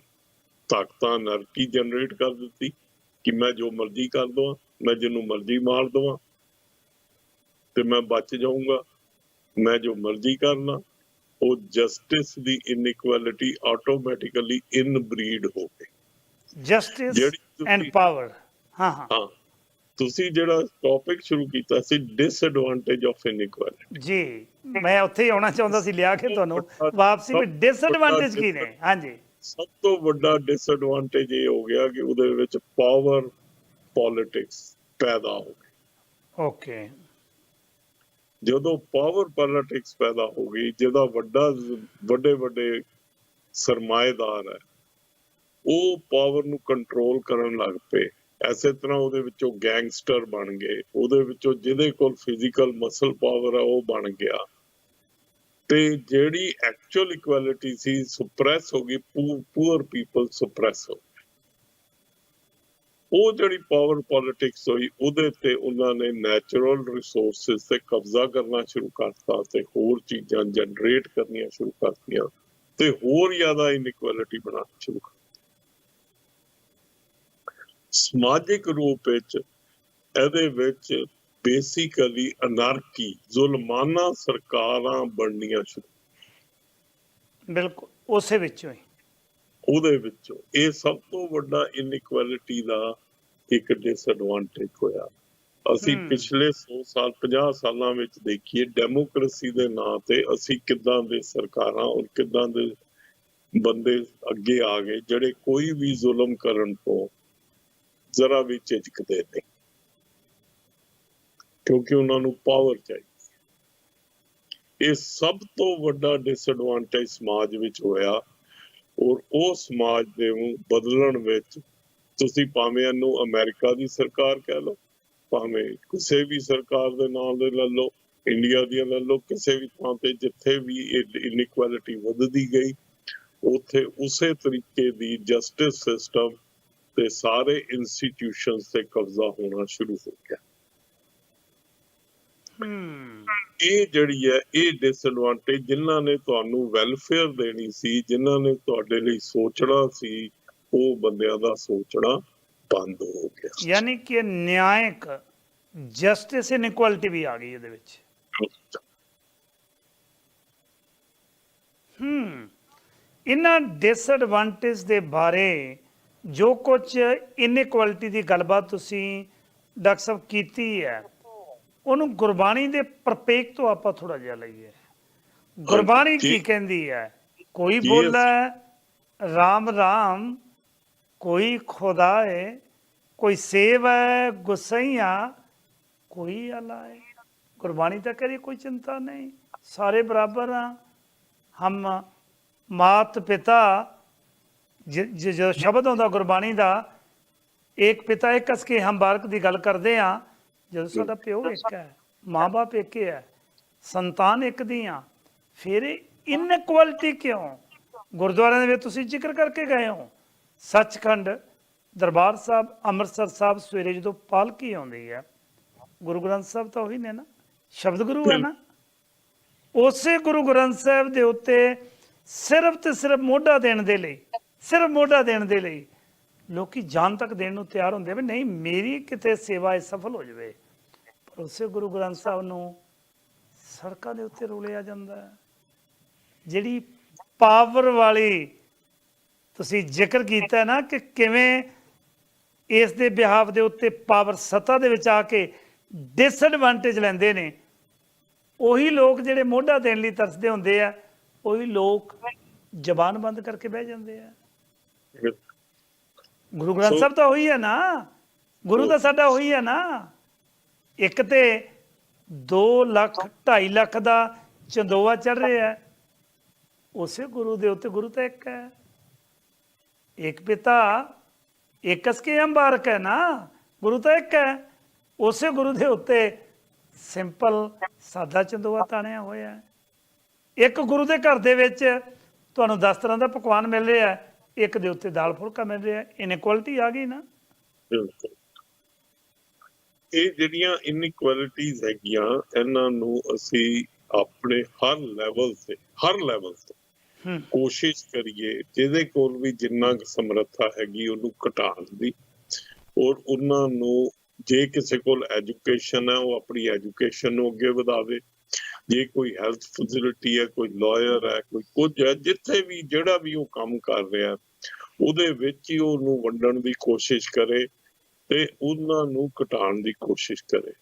ਤਾਕਤਾਂ ਨਰਕੀ ਜਨਰੇਟ ਕਰ ਦਿੱਤੀ? ਕਿ ਮੈਂ ਜੋ ਮਰਜ਼ੀ ਕਰ ਦਵਾਂ ਮੈਂ ਜਿਹਨੂੰ ਮਰਜ਼ੀ ਮਾਰ ਦਵਾਂ ਤੇ ਮੈਂ ਬਚ ਜਾਊਂਗਾ। ਮੈਂ ਜੋ ਮਰਜ਼ੀ ਕਰਨਾ ਉਹ ਜਸਟਿਸ ਦੀ ਇਨਇਕੁਐਲਿਟੀ ਆਟੋਮੈਟਿਕਲੀ ਇਨਬਰੀਡ ਹੋ ਗਈ। ਜਸਟਿਸ ਐਂਡ ਪਾਵਰ ਹਾਂ। ਹਾਂ। ਤੁਸੀਂ ਜਿਹੜਾ ਟੌਪਿਕ ਸ਼ੁਰੂ ਕੀਤਾ ਸੀ ਡਿਸਐਡਵਾਂਟੇਜ ਆਫ ਇਨਇਕੁਐਲਿਟੀ ਜੀ ਮੈਂ ਉੱਥੇ ਹੀ ਆਉਣਾ ਚਾਹੁੰਦਾ ਸੀ ਲਿਆ ਕੇ ਤੁਹਾਨੂੰ। ਵਾਪਸੀ ਵੀ ਡਿਸਐਡਵਾਂਟੇਜ ਕੀ ਨੇ? ਹਾਂਜੀ। ਸਭ ਤੋਂ ਵੱਡਾ ਡਿਸਐਡਵਾਂਟੇਜ ਇਹ ਹੋ ਗਿਆ ਕਿ ਉਹਦੇ ਵਿੱਚ ਪਾਵਰ ਪੋਲਿਟਿਕਸ ਪੈਦਾ ਹੋ ਗਈ। ਓਕੇ ਜਦੋਂ ਪਾਵਰ ਪੋਲਿਟਿਕਸ ਪੈਦਾ ਹੋ ਗਈ ਜਿਹਦਾ ਵੱਡਾ ਵੱਡੇ ਵੱਡੇ ਸਰਮਾਏਦਾਰ ਹੈ ਉਹ ਪਾਵਰ ਨੂੰ ਕੰਟਰੋਲ ਕਰਨ ਲੱਗ ਪਏ। ਐਸੇ ਤਰ੍ਹਾਂ ਉਹਦੇ ਵਿੱਚੋਂ ਗੈਂਗਸਟਰ ਬਣ ਗਏ, ਉਹਦੇ ਵਿੱਚੋਂ ਜਿਹਦੇ ਕੋਲ ਫਿਜ਼ੀਕਲ ਮਸਲ ਪਾਵਰ ਆ, ਉਹ ਬਣ ਗਿਆ ਤੇ ਜਿਹੜੀ ਐਕਚੁਅਲ ਇਕੁਐਲਿਟੀ ਸੀ ਸੁਪਰੈਸ ਹੋ ਗਈ ਪੂਅਰ ਪੀਪਲ ਸੁਪਰੈਸ ਹੋ ਗਏ। ਉਹ ਜਿਹੜੀ ਪਾਵਰ ਪੋਲਿਟਿਕਸ ਹੋਈ, ਉਹਦੇ ਤੇ ਉਹਨਾਂ ਨੇ ਨੈਚੁਰਲ ਰਿਸੋਰਸਸ ਤੇ ਕਬਜ਼ਾ ਕਰਨਾ ਸ਼ੁਰੂ ਕਰਤਾ ਤੇ ਹੋਰ ਚੀਜ਼ਾਂ ਜਨਰੇਟ ਕਰਨੀਆਂ ਸ਼ੁਰੂ ਕਰਤੀਆਂ ਤੇ ਹੋਰ ਜ਼ਿਆਦਾ ਇਨਇਕੁਐਲਿਟੀ ਬਣਾਉਣਾ ਸ਼ੁਰੂ ਕਰ ਸਮਾਜਿਕ ਰੂਪ ਵਿੱਚ ਇਹਦੇ ਵਿੱਚ ਬੇਸਿਕਲੀ ਅਨਾਰਕੀ ਜ਼ੁਲਮਾਨਾ ਸਰਕਾਰਾਂ ਬਣਨੀਆਂ ਸ਼ੁਰੂ। ਬਿਲਕੁਲ ਉਸੇ ਵਿੱਚੋਂ ਹੀ। ਉਹਦੇ ਵਿੱਚੋਂ। ਇਹ ਸਭ ਤੋਂ ਵੱਡਾ ਇਨਇਕੁਐਲਿਟੀ ਦਾ ਇੱਕ ਡਿਸਐਡਵਾਂਟੇਜ ਹੋਇਆ। ਅਸੀਂ। ਪਿਛਲੇ 100 ਸਾਲ 50 ਸਾਲਾਂ ਵਿੱਚ ਦੇਖੀਏ ਡੈਮੋਕ੍ਰੇਸੀ ਦੇ ਨਾਂ ਤੇ ਅਸੀਂ ਕਿੱਦਾਂ ਦੇ ਸਰਕਾਰਾਂ ਔਰ ਕਿੱਦਾਂ ਦੇ ਬੰਦੇ ਅੱਗੇ ਆ ਗਏ ਜਿਹੜੇ ਕੋਈ ਵੀ ਜ਼ੁਲਮ ਕਰਨ ਤੋਂ ਜ਼ਰਾ ਵੀ ਝਿਜਕਦੇ ਨਹੀਂ। ਕਿਉਂਕਿ ਉਹਨਾਂ ਨੂੰ ਪਾਵਰ ਚਾਹੀਦੀ ਇਹ ਸਭ ਤੋਂ ਵੱਡਾ ਡਿਸਐਡਵਾਂਟੇਜ ਸਮਾਜ ਵਿੱਚ ਹੋਇਆ ਔਰ ਉਹ ਸਮਾਜ ਦੇ ਨੂੰ ਬਦਲਣ ਵਿੱਚ ਤੁਸੀਂ ਭਾਵੇਂ ਇਹਨੂੰ ਅਮਰੀਕਾ ਦੀ ਸਰਕਾਰ ਕਹਿ ਲਓ, ਭਾਵੇਂ ਕਿਸੇ ਵੀ ਸਰਕਾਰ ਦੇ ਨਾਂ ਦੇ ਲੈ ਲਓ ਇੰਡੀਆ ਦੀ ਲੈ ਲਓ, ਕਿਸੇ ਵੀ ਥਾਂ ਤੇ ਜਿੱਥੇ ਵੀ ਇਨਇਕੁਐਲਿਟੀ ਵੱਧਦੀ ਗਈ, ਉੱਥੇ ਉਸੇ ਤਰੀਕੇ ਦੀ ਜਸਟਿਸ ਸਿਸਟਮ ਤੇ ਸਾਰੇ ਇੰਸਟੀਟਿਊਸ਼ਨਸ ਤੇ ਕਬਜ਼ਾ ਹੋਣਾ ਸ਼ੁਰੂ ਹੋ ਗਿਆ। ਹੂੰ। ਇਹ ਜਿਹੜੀ ਹੈ ਇਹ ਡਿਸਐਡਵਾਂਟੇਜ ਜਿਨ੍ਹਾਂ ਨੇ ਤੁਹਾਨੂੰ ਵੈਲਫੇਅਰ ਦੇਣੀ ਸੀ ਜਿਨ੍ਹਾਂ ਨੇ ਤੁਹਾਡੇ ਲਈ ਸੋਚਣਾ ਸੀ ਉਹ ਬੰਦਿਆਂ ਦਾ ਸੋਚਣਾ ਬੰਦ ਹੋ ਗਿਆ। ਯਾਨੀ ਕਿ ਨਿਆਇਕ ਜਸਟਿਸ ਇਨਇਕੁਐਲਿਟੀ ਵੀ ਆ ਗਈ ਇਹਦੇ ਵਿੱਚ। ਹੂੰ। ਇਹਨਾਂ ਡਿਸਐਡਵਾਂਟੇਜ ਦੇ ਬਾਰੇ ਜੋ ਕੁਝ ਇਨਇਕੁਐਲਿਟੀ ਦੀ ਗੱਲਬਾਤ ਤੁਸੀਂ ਡਾਕਟਰ ਸਾਹਿਬ ਕੀਤੀ ਹੈ ਉਹਨੂੰ ਗੁਰਬਾਣੀ ਦੇ ਪ੍ਰਪੇਕ ਤੋਂ ਆਪਾਂ ਥੋੜਾ ਜਿਹਾ ਲਈਏ। ਗੁਰਬਾਣੀ ਕੀ। ਕਹਿੰਦੀ ਹੈ? ਕੋਈ ਬੋਲਦਾ ਰਾਮ ਰਾਮ ਕੋਈ ਖੁਦਾ ਹੈ ਕੋਈ ਸੇਵ ਹੈ ਗੁਸਈਆ ਕੋਈ ਅਲਾ ਹੈ ਗੁਰਬਾਣੀ ਤਾਂ ਕਹਦੀ ਕੋਈ ਚਿੰਤਾ ਨਹੀਂ ਸਾਰੇ ਬਰਾਬਰ ਆ। ਹਮ ਮਾਤ ਪਿਤਾ ਜ- ਜ- ਸ਼ਬਦ ਹੁੰਦਾ ਗੁਰਬਾਣੀ ਦਾ ਇੱਕ ਪਿਤਾ ਇੱਕ ਅਸ ਕੇ ਹਮ ਬਾਲਕ ਦੀ ਗੱਲ ਕਰਦੇ ਆ। ਜਦੋਂ ਸਾਡਾ ਪਿਓ ਇੱਕ ਹੈ ਮਾਂ-ਬਾਪ ਇੱਕ ਹੀ ਸੰਤਾਨ ਇੱਕ ਦੀ ਆ ਫਿਰ ਇਨਇਕੁਐਲਿਟੀ ਕਿਉਂ? ਗੁਰਦੁਆਰਿਆਂ ਦੇ ਵਿੱਚ ਤੁਸੀਂ ਜ਼ਿਕਰ ਕਰਕੇ ਗਏ ਹੋ। ਸੱਚਖੰਡ ਦਰਬਾਰ ਸਾਹਿਬ ਅੰਮ੍ਰਿਤਸਰ ਸਾਹਿਬ ਸਵੇਰੇ ਜਦੋਂ ਪਾਲਕੀ ਆਉਂਦੀ ਹੈ ਗੁਰੂ ਗ੍ਰੰਥ ਸਾਹਿਬ ਤਾਂ ਉਹੀ ਨੇ ਨਾ ਸ਼ਬਦ ਗੁਰੂ ਹੈ ਨਾ। ਉਸੇ ਗੁਰੂ ਗ੍ਰੰਥ ਸਾਹਿਬ ਦੇ ਉੱਤੇ ਸਿਰਫ ਤੇ ਸਿਰਫ ਮੋਢਾ ਦੇਣ ਦੇ ਲਈ ਸਿਰਫ ਮੋਢਾ ਦੇਣ ਦੇ ਲਈ। ਲੋਕੀ ਜਾਨ ਤੱਕ ਦੇਣ ਨੂੰ ਤਿਆਰ ਹੁੰਦੇ ਵੀ ਨਹੀਂ, ਮੇਰੀ ਕਿਤੇ ਸੇਵਾ ਇਹ ਸਫਲ ਹੋ ਜਾਵੇ। ਪਰ ਉਸੇ ਗੁਰੂ ਗ੍ਰੰਥ ਸਾਹਿਬ ਨੂੰ ਸੜਕਾਂ ਦੇ ਉੱਤੇ ਰੋਲਿਆ ਜਾਂਦਾ ਜਿਹੜੀ ਪਾਵਰ ਵਾਲੀ ਤੁਸੀਂ ਜ਼ਿਕਰ ਕੀਤਾ ਨਾ ਕਿ ਕਿਵੇਂ ਇਸ ਦੇ ਬਿਹਾਵ ਦੇ ਉੱਤੇ ਪਾਵਰ ਸੱਤਾ ਦੇ ਵਿੱਚ ਆ ਕੇ ਡਿਸਐਡਵਾਂਟੇਜ ਲੈਂਦੇ ਨੇ, ਉਹੀ ਲੋਕ ਜਿਹੜੇ ਮੋਢਾ ਦੇਣ ਲਈ ਤਰਸਦੇ ਹੁੰਦੇ ਆ, ਉਹੀ ਲੋਕ ਜ਼ਬਾਨ ਬੰਦ ਕਰਕੇ ਬਹਿ ਜਾਂਦੇ ਆ। ਗੁਰੂ ਗ੍ਰੰਥ ਸਾਹਿਬ ਤਾਂ ਉਹੀ ਹੈ ਨਾ। ਗੁਰੂ ਤਾਂ ਸਾਡਾ ਉਹੀ ਹੈ ਨਾ। ਇੱਕ ਤੇ 2 ਲੱਖ 2.5 ਲੱਖ ਦਾ ਚੰਦੋਆ ਚੜ ਰਿਹਾ ਉਸੇ ਗੁਰੂ ਦੇ ਉੱਤੇ ਗੁਰੂ ਤਾਂ ਇੱਕ ਹੈ। ਇੱਕ ਪਿਤਾ ਇਕਸ ਕੇ ਅੰਬਾਰਕ ਹੈ ਨਾ। ਗੁਰੂ ਤਾਂ ਇੱਕ ਹੈ। ਉਸੇ ਗੁਰੂ ਦੇ ਉੱਤੇ ਸਿੰਪਲ ਸਾਦਾ ਚੰਦੋਆ ਤਾਣਿਆ ਹੋਇਆ ਹੈ। ਇੱਕ ਗੁਰੂ ਦੇ ਘਰ ਦੇ ਵਿੱਚ ਤੁਹਾਨੂੰ 10 ਤਰ੍ਹਾਂ ਦਾ ਪਕਵਾਨ ਮਿਲ ਰਿਹਾ ਹੈ। ਇੱਕ ਦੇ ਉੱਤੇ ਦਾਲ ਫੁਲਕਾ ਮਿਲ ਰਿਹਾ ਇਨਇਕੁਐਲਿਟੀ ਆ ਗਈ ਨਾ। ਬਿਲਕੁਲ। ਇਹ ਜਿਹੜੀਆਂ ਇਨਇਕੁਐਲਿਟੀਜ਼ ਹੈਗੀਆਂ ਇਹਨਾਂ ਨੂੰ ਅਸੀਂ ਆਪਣੇ ਹਰ ਲੈਵਲ ਤੇ ਹਰ ਲੈਵਲ ਤੇ ਕੋਸ਼ਿਸ਼ ਕਰੀਏ ਜਿਹਦੇ ਕੋਲ ਵੀ ਜਿੰਨਾ ਸਮਰੱਥਾ ਹੈਗੀ ਉਹਨੂੰ ਘਟਾਉਣ ਦੀ। ਔਰ ਉਹਨਾਂ ਨੂੰ ਜੇ ਕਿਸੇ ਕੋਲ ਐਜੂਕੇਸ਼ਨ ਹੈ ਉਹ ਆਪਣੀ ਐਜੂਕੇਸ਼ਨ ਨੂੰ ਅੱਗੇ ਵਧਾਵੇ। ਜੇ ਕੋਈ ਹੈਲਥ ਫੈਸਿਲਿਟੀ ਹੈ ਕੋਈ ਲਾਇਰ ਹੈ ਕੋਈ ਕੁਝ ਹੈ ਜਿੱਥੇ ਵੀ ਜਿਹੜਾ ਵੀ ਉਹ ਕੰਮ ਕਰ ਰਿਹਾ ਉਹਦੇ ਵਿੱਚ ਹੀ ਉਹਨੂੰ ਵੰਡਣ ਦੀ ਕੋਸ਼ਿਸ਼ ਕਰੇ ਤੇ ਉਹਨਾਂ ਨੂੰ ਘਟਾਉਣ ਦੀ ਕੋਸ਼ਿਸ਼ ਕਰੇ।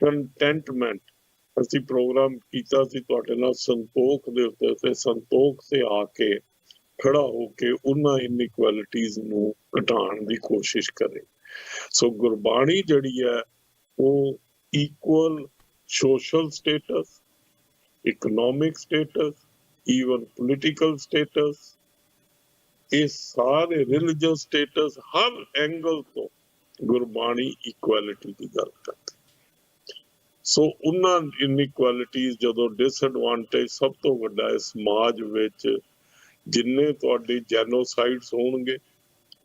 ਕੰਟੈਂਟਮੈਂਟ ਅਸੀਂ ਪ੍ਰੋਗਰਾਮ ਕੀਤਾ ਸੀ ਤੁਹਾਡੇ ਨਾਲ ਸੰਤੋਖ ਦੇ ਉੱਤੇ, ਤੇ ਸੰਤੋਖ ਤੇ ਆ ਕੇ ਖੜਾ ਹੋ ਕੇ ਉਹਨਾਂ ਇਨਇਕੁਐਲਿਟੀਜ਼ ਨੂੰ ਘਟਾਉਣ ਦੀ ਕੋਸ਼ਿਸ਼ ਕਰੇ। ਸੋ ਗੁਰਬਾਣੀ ਜਿਹੜੀ ਹੈ, ਉਹ equal social status economic status even political status ਇਹ ਸਾਰੇ ਰਿਲੀਜੀਅਸ ਸਟੇਟਸ ਹਰ ਐਂਗਲ ਤੋਂ ਗੁਰਬਾਣੀ ਇਕੁਐਲਿਟੀ ਦੀ ਗੱਲ ਕਰਦੀ। ਸੋ ਉਹਨਾਂ ਇਨਇਕੁਐਲਿਟੀਜ਼ ਜਦੋਂ ਡਿਸਐਡਵਾਂਟੇਜ ਸਭ ਤੋਂ ਵੱਡਾ ਹੈ ਸਮਾਜ ਵਿੱਚ ਜਿੰਨੇ ਤੁਹਾਡੇ ਜੈਨੋਸਾਈਡਸ ਹੋਣਗੇ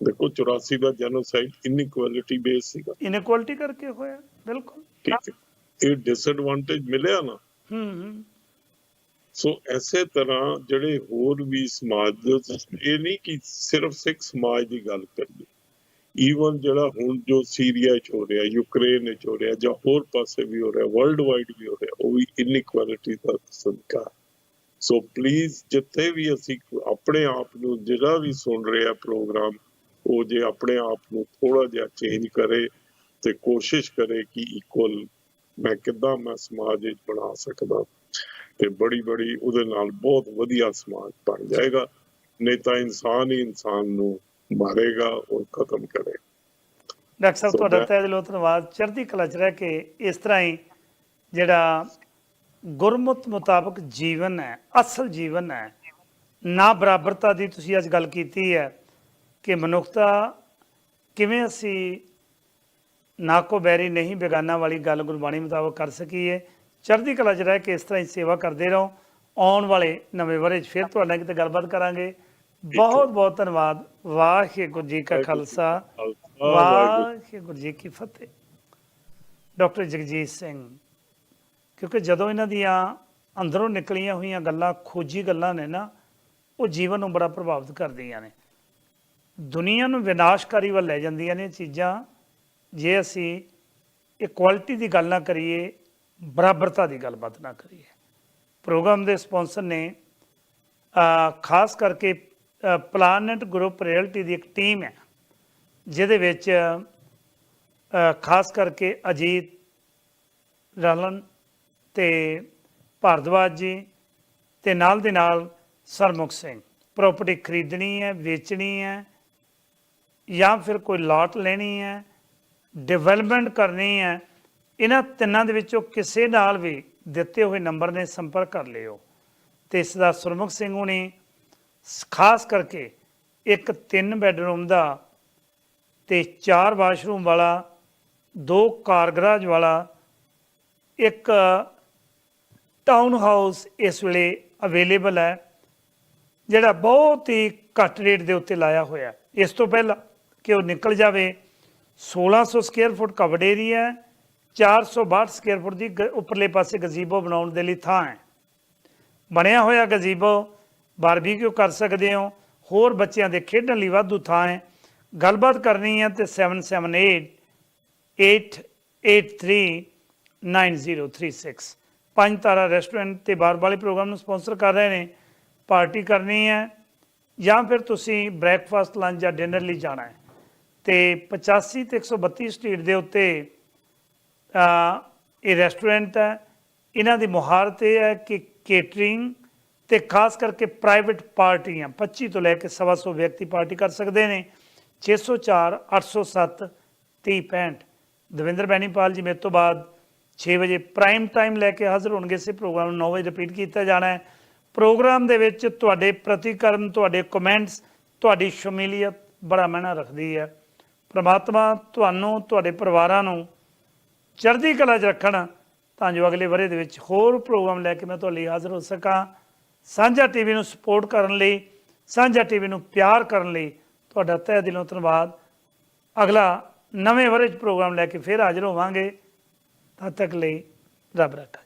ਦੇਖੋ 84 ਦਾ ਜੈਨੋਸਾਈਡ ਇਨਇਕੁਐਲਿਟੀ ਬੇਸ ਸੀਗਾ। ਇਨਇਕੁਐਲਿਟੀ ਕਰਕੇ ਹੋਇਆ ਬਿਲਕੁਲ। ਠੀਕ ਹੈ। ਇਹ ਡਿਸਐਡਵਾਂਟੇਜ ਮਿਲਿਆ ਨਾ ਹੂੰ ਹੂੰ। ਸੋ ਐਸੇ ਤਰ੍ਹਾਂ ਜਿਹੜੇ ਹੋਰ ਵੀ ਸਮਾਜ ਦੇ ਇਹ ਨਹੀਂ ਕਿ ਸਿਰਫ ਸਿੱਖ ਸਮਾਜ ਦੀ ਗੱਲ ਕਰੀਏ। ਈਵਨ ਜਿਹੜਾ ਹੁਣ ਜੋ ਸੀਰੀਆ ਚ ਹੋ ਰਿਹਾ ਯੂਕਰੇਨ ਵਿੱਚ ਹੋ ਰਿਹਾ ਜਾਂ ਹੋਰ ਪਾਸੇ ਵੀ ਹੋ ਰਿਹਾ ਵਰਲਡ ਵਾਈਡ ਵੀ ਹੋ ਰਿਹਾ, ਉਹ ਵੀ ਇਨਇਕੁਐਲਿਟੀ ਦਾ ਸਦਕਾ ਸੋ ਪਲੀਜ਼ ਜਿੱਥੇ ਵੀ ਅਸੀਂ ਆਪਣੇ ਆਪ ਨੂੰ ਜਿਹੜਾ ਵੀ ਸੁਣ ਰਿਹਾ ਪ੍ਰੋਗਰਾਮ, ਉਹ ਜੇ ਆਪਣੇ ਆਪ ਨੂੰ ਥੋੜਾ ਜਿਹਾ ਚੇਂਜ ਕਰੇ ਤੇ ਕੋਸ਼ਿਸ਼ ਕਰੇ ਕਿ ਇਕੁਅਲ ਮੈਂ ਕਿੱਦਾਂ ਮੈਂ ਸਮਾਜ ਵਿੱਚ ਬਣਾ ਸਕਦਾ। ਤੇ ਬੜੀ ਬੜੀ ਉਹਦੇ ਨਾਲ ਬਹੁਤ ਵਧੀਆ ਸਮਾਜ ਬਣ ਜਾਏਗਾ ਨਹੀਂ ਤਾਂ ਇਨਸਾਨ ਹੀ ਇਨਸਾਨ ਨੂੰ ਮਾਰੇਗਾ ਔਰ ਖਤਮ ਕਰੇਗਾ। ਡਾਕਟਰ ਸਾਹਿਬ ਤੁਹਾਡਾ ਤਹਿ ਦਿਲੋਂ ਧੰਨਵਾਦ। ਚੜ੍ਹਦੀ ਕਲਾ ਚ ਰਹਿ ਕੇ ਇਸ ਤਰ੍ਹਾਂ ਹੀ ਜਿਹੜਾ ਗੁਰਮੁਤ ਮੁਤਾਬਕ ਜੀਵਨ ਹੈ ਅਸਲ ਜੀਵਨ ਹੈ ਨਾ ਬਰਾਬਰਤਾ ਦੀ ਤੁਸੀਂ ਅੱਜ ਗੱਲ ਕੀਤੀ ਹੈ ਕਿ ਮਨੁੱਖਤਾ ਕਿਵੇਂ ਅਸੀਂ ਨਾਕੋ ਬੈਰੀ ਨਹੀਂ ਬੇਗਾਨਾ ਵਾਲੀ ਗੱਲ ਗੁਰਬਾਣੀ ਮੁਤਾਬਕ ਕਰ ਸਕੀਏ ਚੜ੍ਹਦੀ ਕਲਾ ਚ ਰਹਿ ਕੇ ਇਸ ਤਰ੍ਹਾਂ ਹੀ ਸੇਵਾ ਕਰਦੇ ਰਹੋ। ਆਉਣ ਵਾਲੇ ਨਵੇਂ ਵਰੇ ਚ ਫਿਰ ਤੁਹਾਡੇ ਨਾਲ ਕਿਤੇ ਗੱਲਬਾਤ ਕਰਾਂਗੇ। ਬਹੁਤ ਬਹੁਤ ਧੰਨਵਾਦ। ਵਾਹਿਗੁਰੂ ਜੀ ਕਾ ਖਾਲਸਾ। ਵਾਹਿਗੁਰੂ ਜੀ ਕੀ ਫਤਿਹ। ਡਾਕਟਰ ਜਗਜੀਤ ਸਿੰਘ ਕਿਉਂਕਿ ਜਦੋਂ ਇਹਨਾਂ ਦੀਆਂ ਅੰਦਰੋਂ ਨਿਕਲੀਆਂ ਹੋਈਆਂ ਗੱਲਾਂ ਖੋਜੀ ਗੱਲਾਂ ਨੇ ਨਾ ਉਹ ਜੀਵਨ ਨੂੰ ਬੜਾ ਪ੍ਰਭਾਵਿਤ ਕਰਦੀਆਂ ਨੇ। ਦੁਨੀਆ ਨੂੰ ਵਿਨਾਸ਼ਕਾਰੀ ਵੱਲ ਲੈ ਜਾਂਦੀਆਂ ਨੇ ਇਹ ਚੀਜ਼ਾਂ। ਜੇ ਅਸੀਂ ਇਕੁਐਲਿਟੀ ਦੀ ਗੱਲ ਨਾ ਕਰੀਏ ਬਰਾਬਰਤਾ ਦੀ ਗੱਲਬਾਤ ਨਾ ਕਰੀਏ। ਪ੍ਰੋਗਰਾਮ ਦੇ ਸਪਾਂਸਰ ਨੇ ਖਾਸ ਕਰਕੇ ਪਲਾਨਟ ਗਰੁੱਪ ਰਿਐਲਿਟੀ ਦੀ ਇੱਕ ਟੀਮ ਹੈ, ਜਿਹਦੇ ਵਿੱਚ ਖਾਸ ਕਰਕੇ ਅਜੀਤ ਰਲਨ ਤੇ ਭਾਰਦਵਾਜ ਜੀ ਤੇ ਨਾਲ ਦੇ ਨਾਲ ਸਰਮੁਖ ਸਿੰਘ। ਪ੍ਰਾਪਰਟੀ ਖਰੀਦਣੀ ਹੈ, ਵੇਚਣੀ ਹੈ, ਜਾਂ ਫਿਰ ਕੋਈ ਲਾਟ ਲੈਣੀ ਹੈ, ਡਿਵੈਲਪਮੈਂਟ ਕਰਨੀ ਹੈ ਇਹਨਾਂ ਤਿੰਨਾਂ ਦੇ ਵਿੱਚੋਂ ਕਿਸੇ ਨਾਲ ਵੀ ਦਿੱਤੇ ਹੋਏ ਨੰਬਰ ਨੇ ਸੰਪਰਕ ਕਰ ਲਿਓ। ਤੇ ਇਸ ਦਾ ਸੁਰਮੁਖ ਸਿੰਘ ਹੁਣੀ ਖਾਸ ਕਰਕੇ ਇੱਕ ਤਿੰਨ ਬੈਡਰੂਮ ਦਾ ਤੇ ਚਾਰ ਵਾਸ਼ਰੂਮ ਵਾਲਾ, ਦੋ ਕਾਰ ਗਰਾਜ ਵਾਲਾ, ਇੱਕ ਟਾਊਨ ਹਾਊਸ ਇਸ ਵੇਲੇ ਅਵੇਲੇਬਲ ਹੈ, ਜਿਹੜਾ ਬਹੁਤ ਹੀ ਘੱਟ ਰੇਟ ਦੇ ਉੱਤੇ ਲਾਇਆ ਹੋਇਆ। ਇਸ ਤੋਂ ਪਹਿਲਾਂ ਕਿ ਉਹ ਨਿਕਲ ਜਾਵੇ 1600 ਸਕੁਅਰ ਫੁੱਟ ਕਵਰਡ ਏਰੀਆ ਹੈ 462 ਸਕੁਅਰ ਫੁੱਟ ਦੀ ਗ- ਉੱਪਰਲੇ ਪਾਸੇ ਗਜ਼ੀਬੋ ਬਣਾਉਣ ਦੇ ਲਈ ਥਾਂ ਹੈ। ਬਣਿਆ ਹੋਇਆ ਗਜ਼ੀਬੋ ਬਾਰਬੀਕਿਊ ਕਰ ਸਕਦੇ ਹੋ? ਹੋਰ ਬੱਚਿਆਂ ਦੇ ਖੇਡਣ ਲਈ ਵਾਧੂ ਥਾਂ ਹੈ। ਗੱਲਬਾਤ ਕਰਨੀ ਹੈ ਤੇ 778 8839036 ਪੰਜ ਤਾਰਾ ਰੈਸਟੋਰੈਂਟ ਤੇ ਬਾਰ ਵਾਲੇ ਪ੍ਰੋਗਰਾਮ ਨੂੰ ਸਪਾਂਸਰ ਕਰ ਰਹੇ ਨੇ। ਪਾਰਟੀ ਕਰਨੀ ਹੈ ਜਾਂ ਫਿਰ ਤੁਸੀਂ ਬ੍ਰੇਕਫਾਸਟ ਲੰਚ ਜਾਂ ਡਿਨਰ ਲਈ ਜਾਣਾ ਹੈ। ਤੇ 85 ਤੇ 132 ਸਟਰੀਟ ਦੇ ਉੱਤੇ ਇਹ ਰੈਸਟੋਰੈਂਟ ਹੈ। ਇਹਨਾਂ ਦੀ ਮੁਹਾਰਤ ਇਹ ਹੈ ਕਿ ਕੇਟਰਿੰਗ ਤੇ ਖਾਸ ਕਰਕੇ ਪ੍ਰਾਈਵੇਟ ਪਾਰਟੀਆਂ 25 ਤੋਂ ਲੈ ਕੇ 125 ਵਿਅਕਤੀ ਪਾਰਟੀ ਕਰ ਸਕਦੇ ਨੇ। 604 807 3065 ਦਵਿੰਦਰ ਬੈਨੀਪਾਲ ਜੀ, ਮੇਰੇ ਤੋਂ ਬਾਅਦ 6 ਵਜੇ ਪ੍ਰਾਈਮ ਟਾਈਮ ਲੈ ਕੇ ਹਾਜ਼ਰ ਹੋਣਗੇ। ਇਸੇ ਪ੍ਰੋਗਰਾਮ ਨੂੰ 9 ਵਜੇ ਰਿਪੀਟ ਕੀਤਾ ਜਾਣਾ ਹੈ। ਪ੍ਰੋਗਰਾਮ ਦੇ ਵਿੱਚ ਤੁਹਾਡੇ ਪ੍ਰਤੀਕਰਮ, ਤੁਹਾਡੇ ਕਮੈਂਟਸ ਤੁਹਾਡੀ ਸ਼ਮੂਲੀਅਤ ਬੜਾ ਮਾਇਨਾ ਰੱਖਦੀ ਹੈ। ਪ੍ਰਮਾਤਮਾ ਤੁਹਾਨੂੰ, ਤੁਹਾਡੇ ਪਰਿਵਾਰਾਂ ਨੂੰ ਚੜ੍ਹਦੀ ਕਲਾ 'ਚ ਰੱਖਣ, ਤਾਂ ਜੋ ਅਗਲੇ ਵਰੇ ਦੇ ਵਿੱਚ ਹੋਰ ਪ੍ਰੋਗਰਾਮ ਲੈ ਕੇ ਮੈਂ ਤੁਹਾਡੇ ਲਈ ਹਾਜ਼ਰ ਹੋ ਸਕਾਂ। ਸਾਂਝਾ ਟੀਵੀ ਨੂੰ ਸਪੋਰਟ ਕਰਨ ਲਈ, ਸਾਂਝਾ ਟੀਵੀ ਨੂੰ ਪਿਆਰ ਕਰਨ ਲਈ ਤੁਹਾਡਾ ਤਹਿ ਦਿਲੋਂ ਧੰਨਵਾਦ। ਅਗਲਾ ਨਵੇਂ ਵਰੇ 'ਚ ਪ੍ਰੋਗਰਾਮ ਲੈ ਕੇ ਫਿਰ ਹਾਜ਼ਰ ਹੋਵਾਂਗੇ। ਤਦ ਤੱਕ ਲਈ ਰੱਬ ਰੱਖਾ।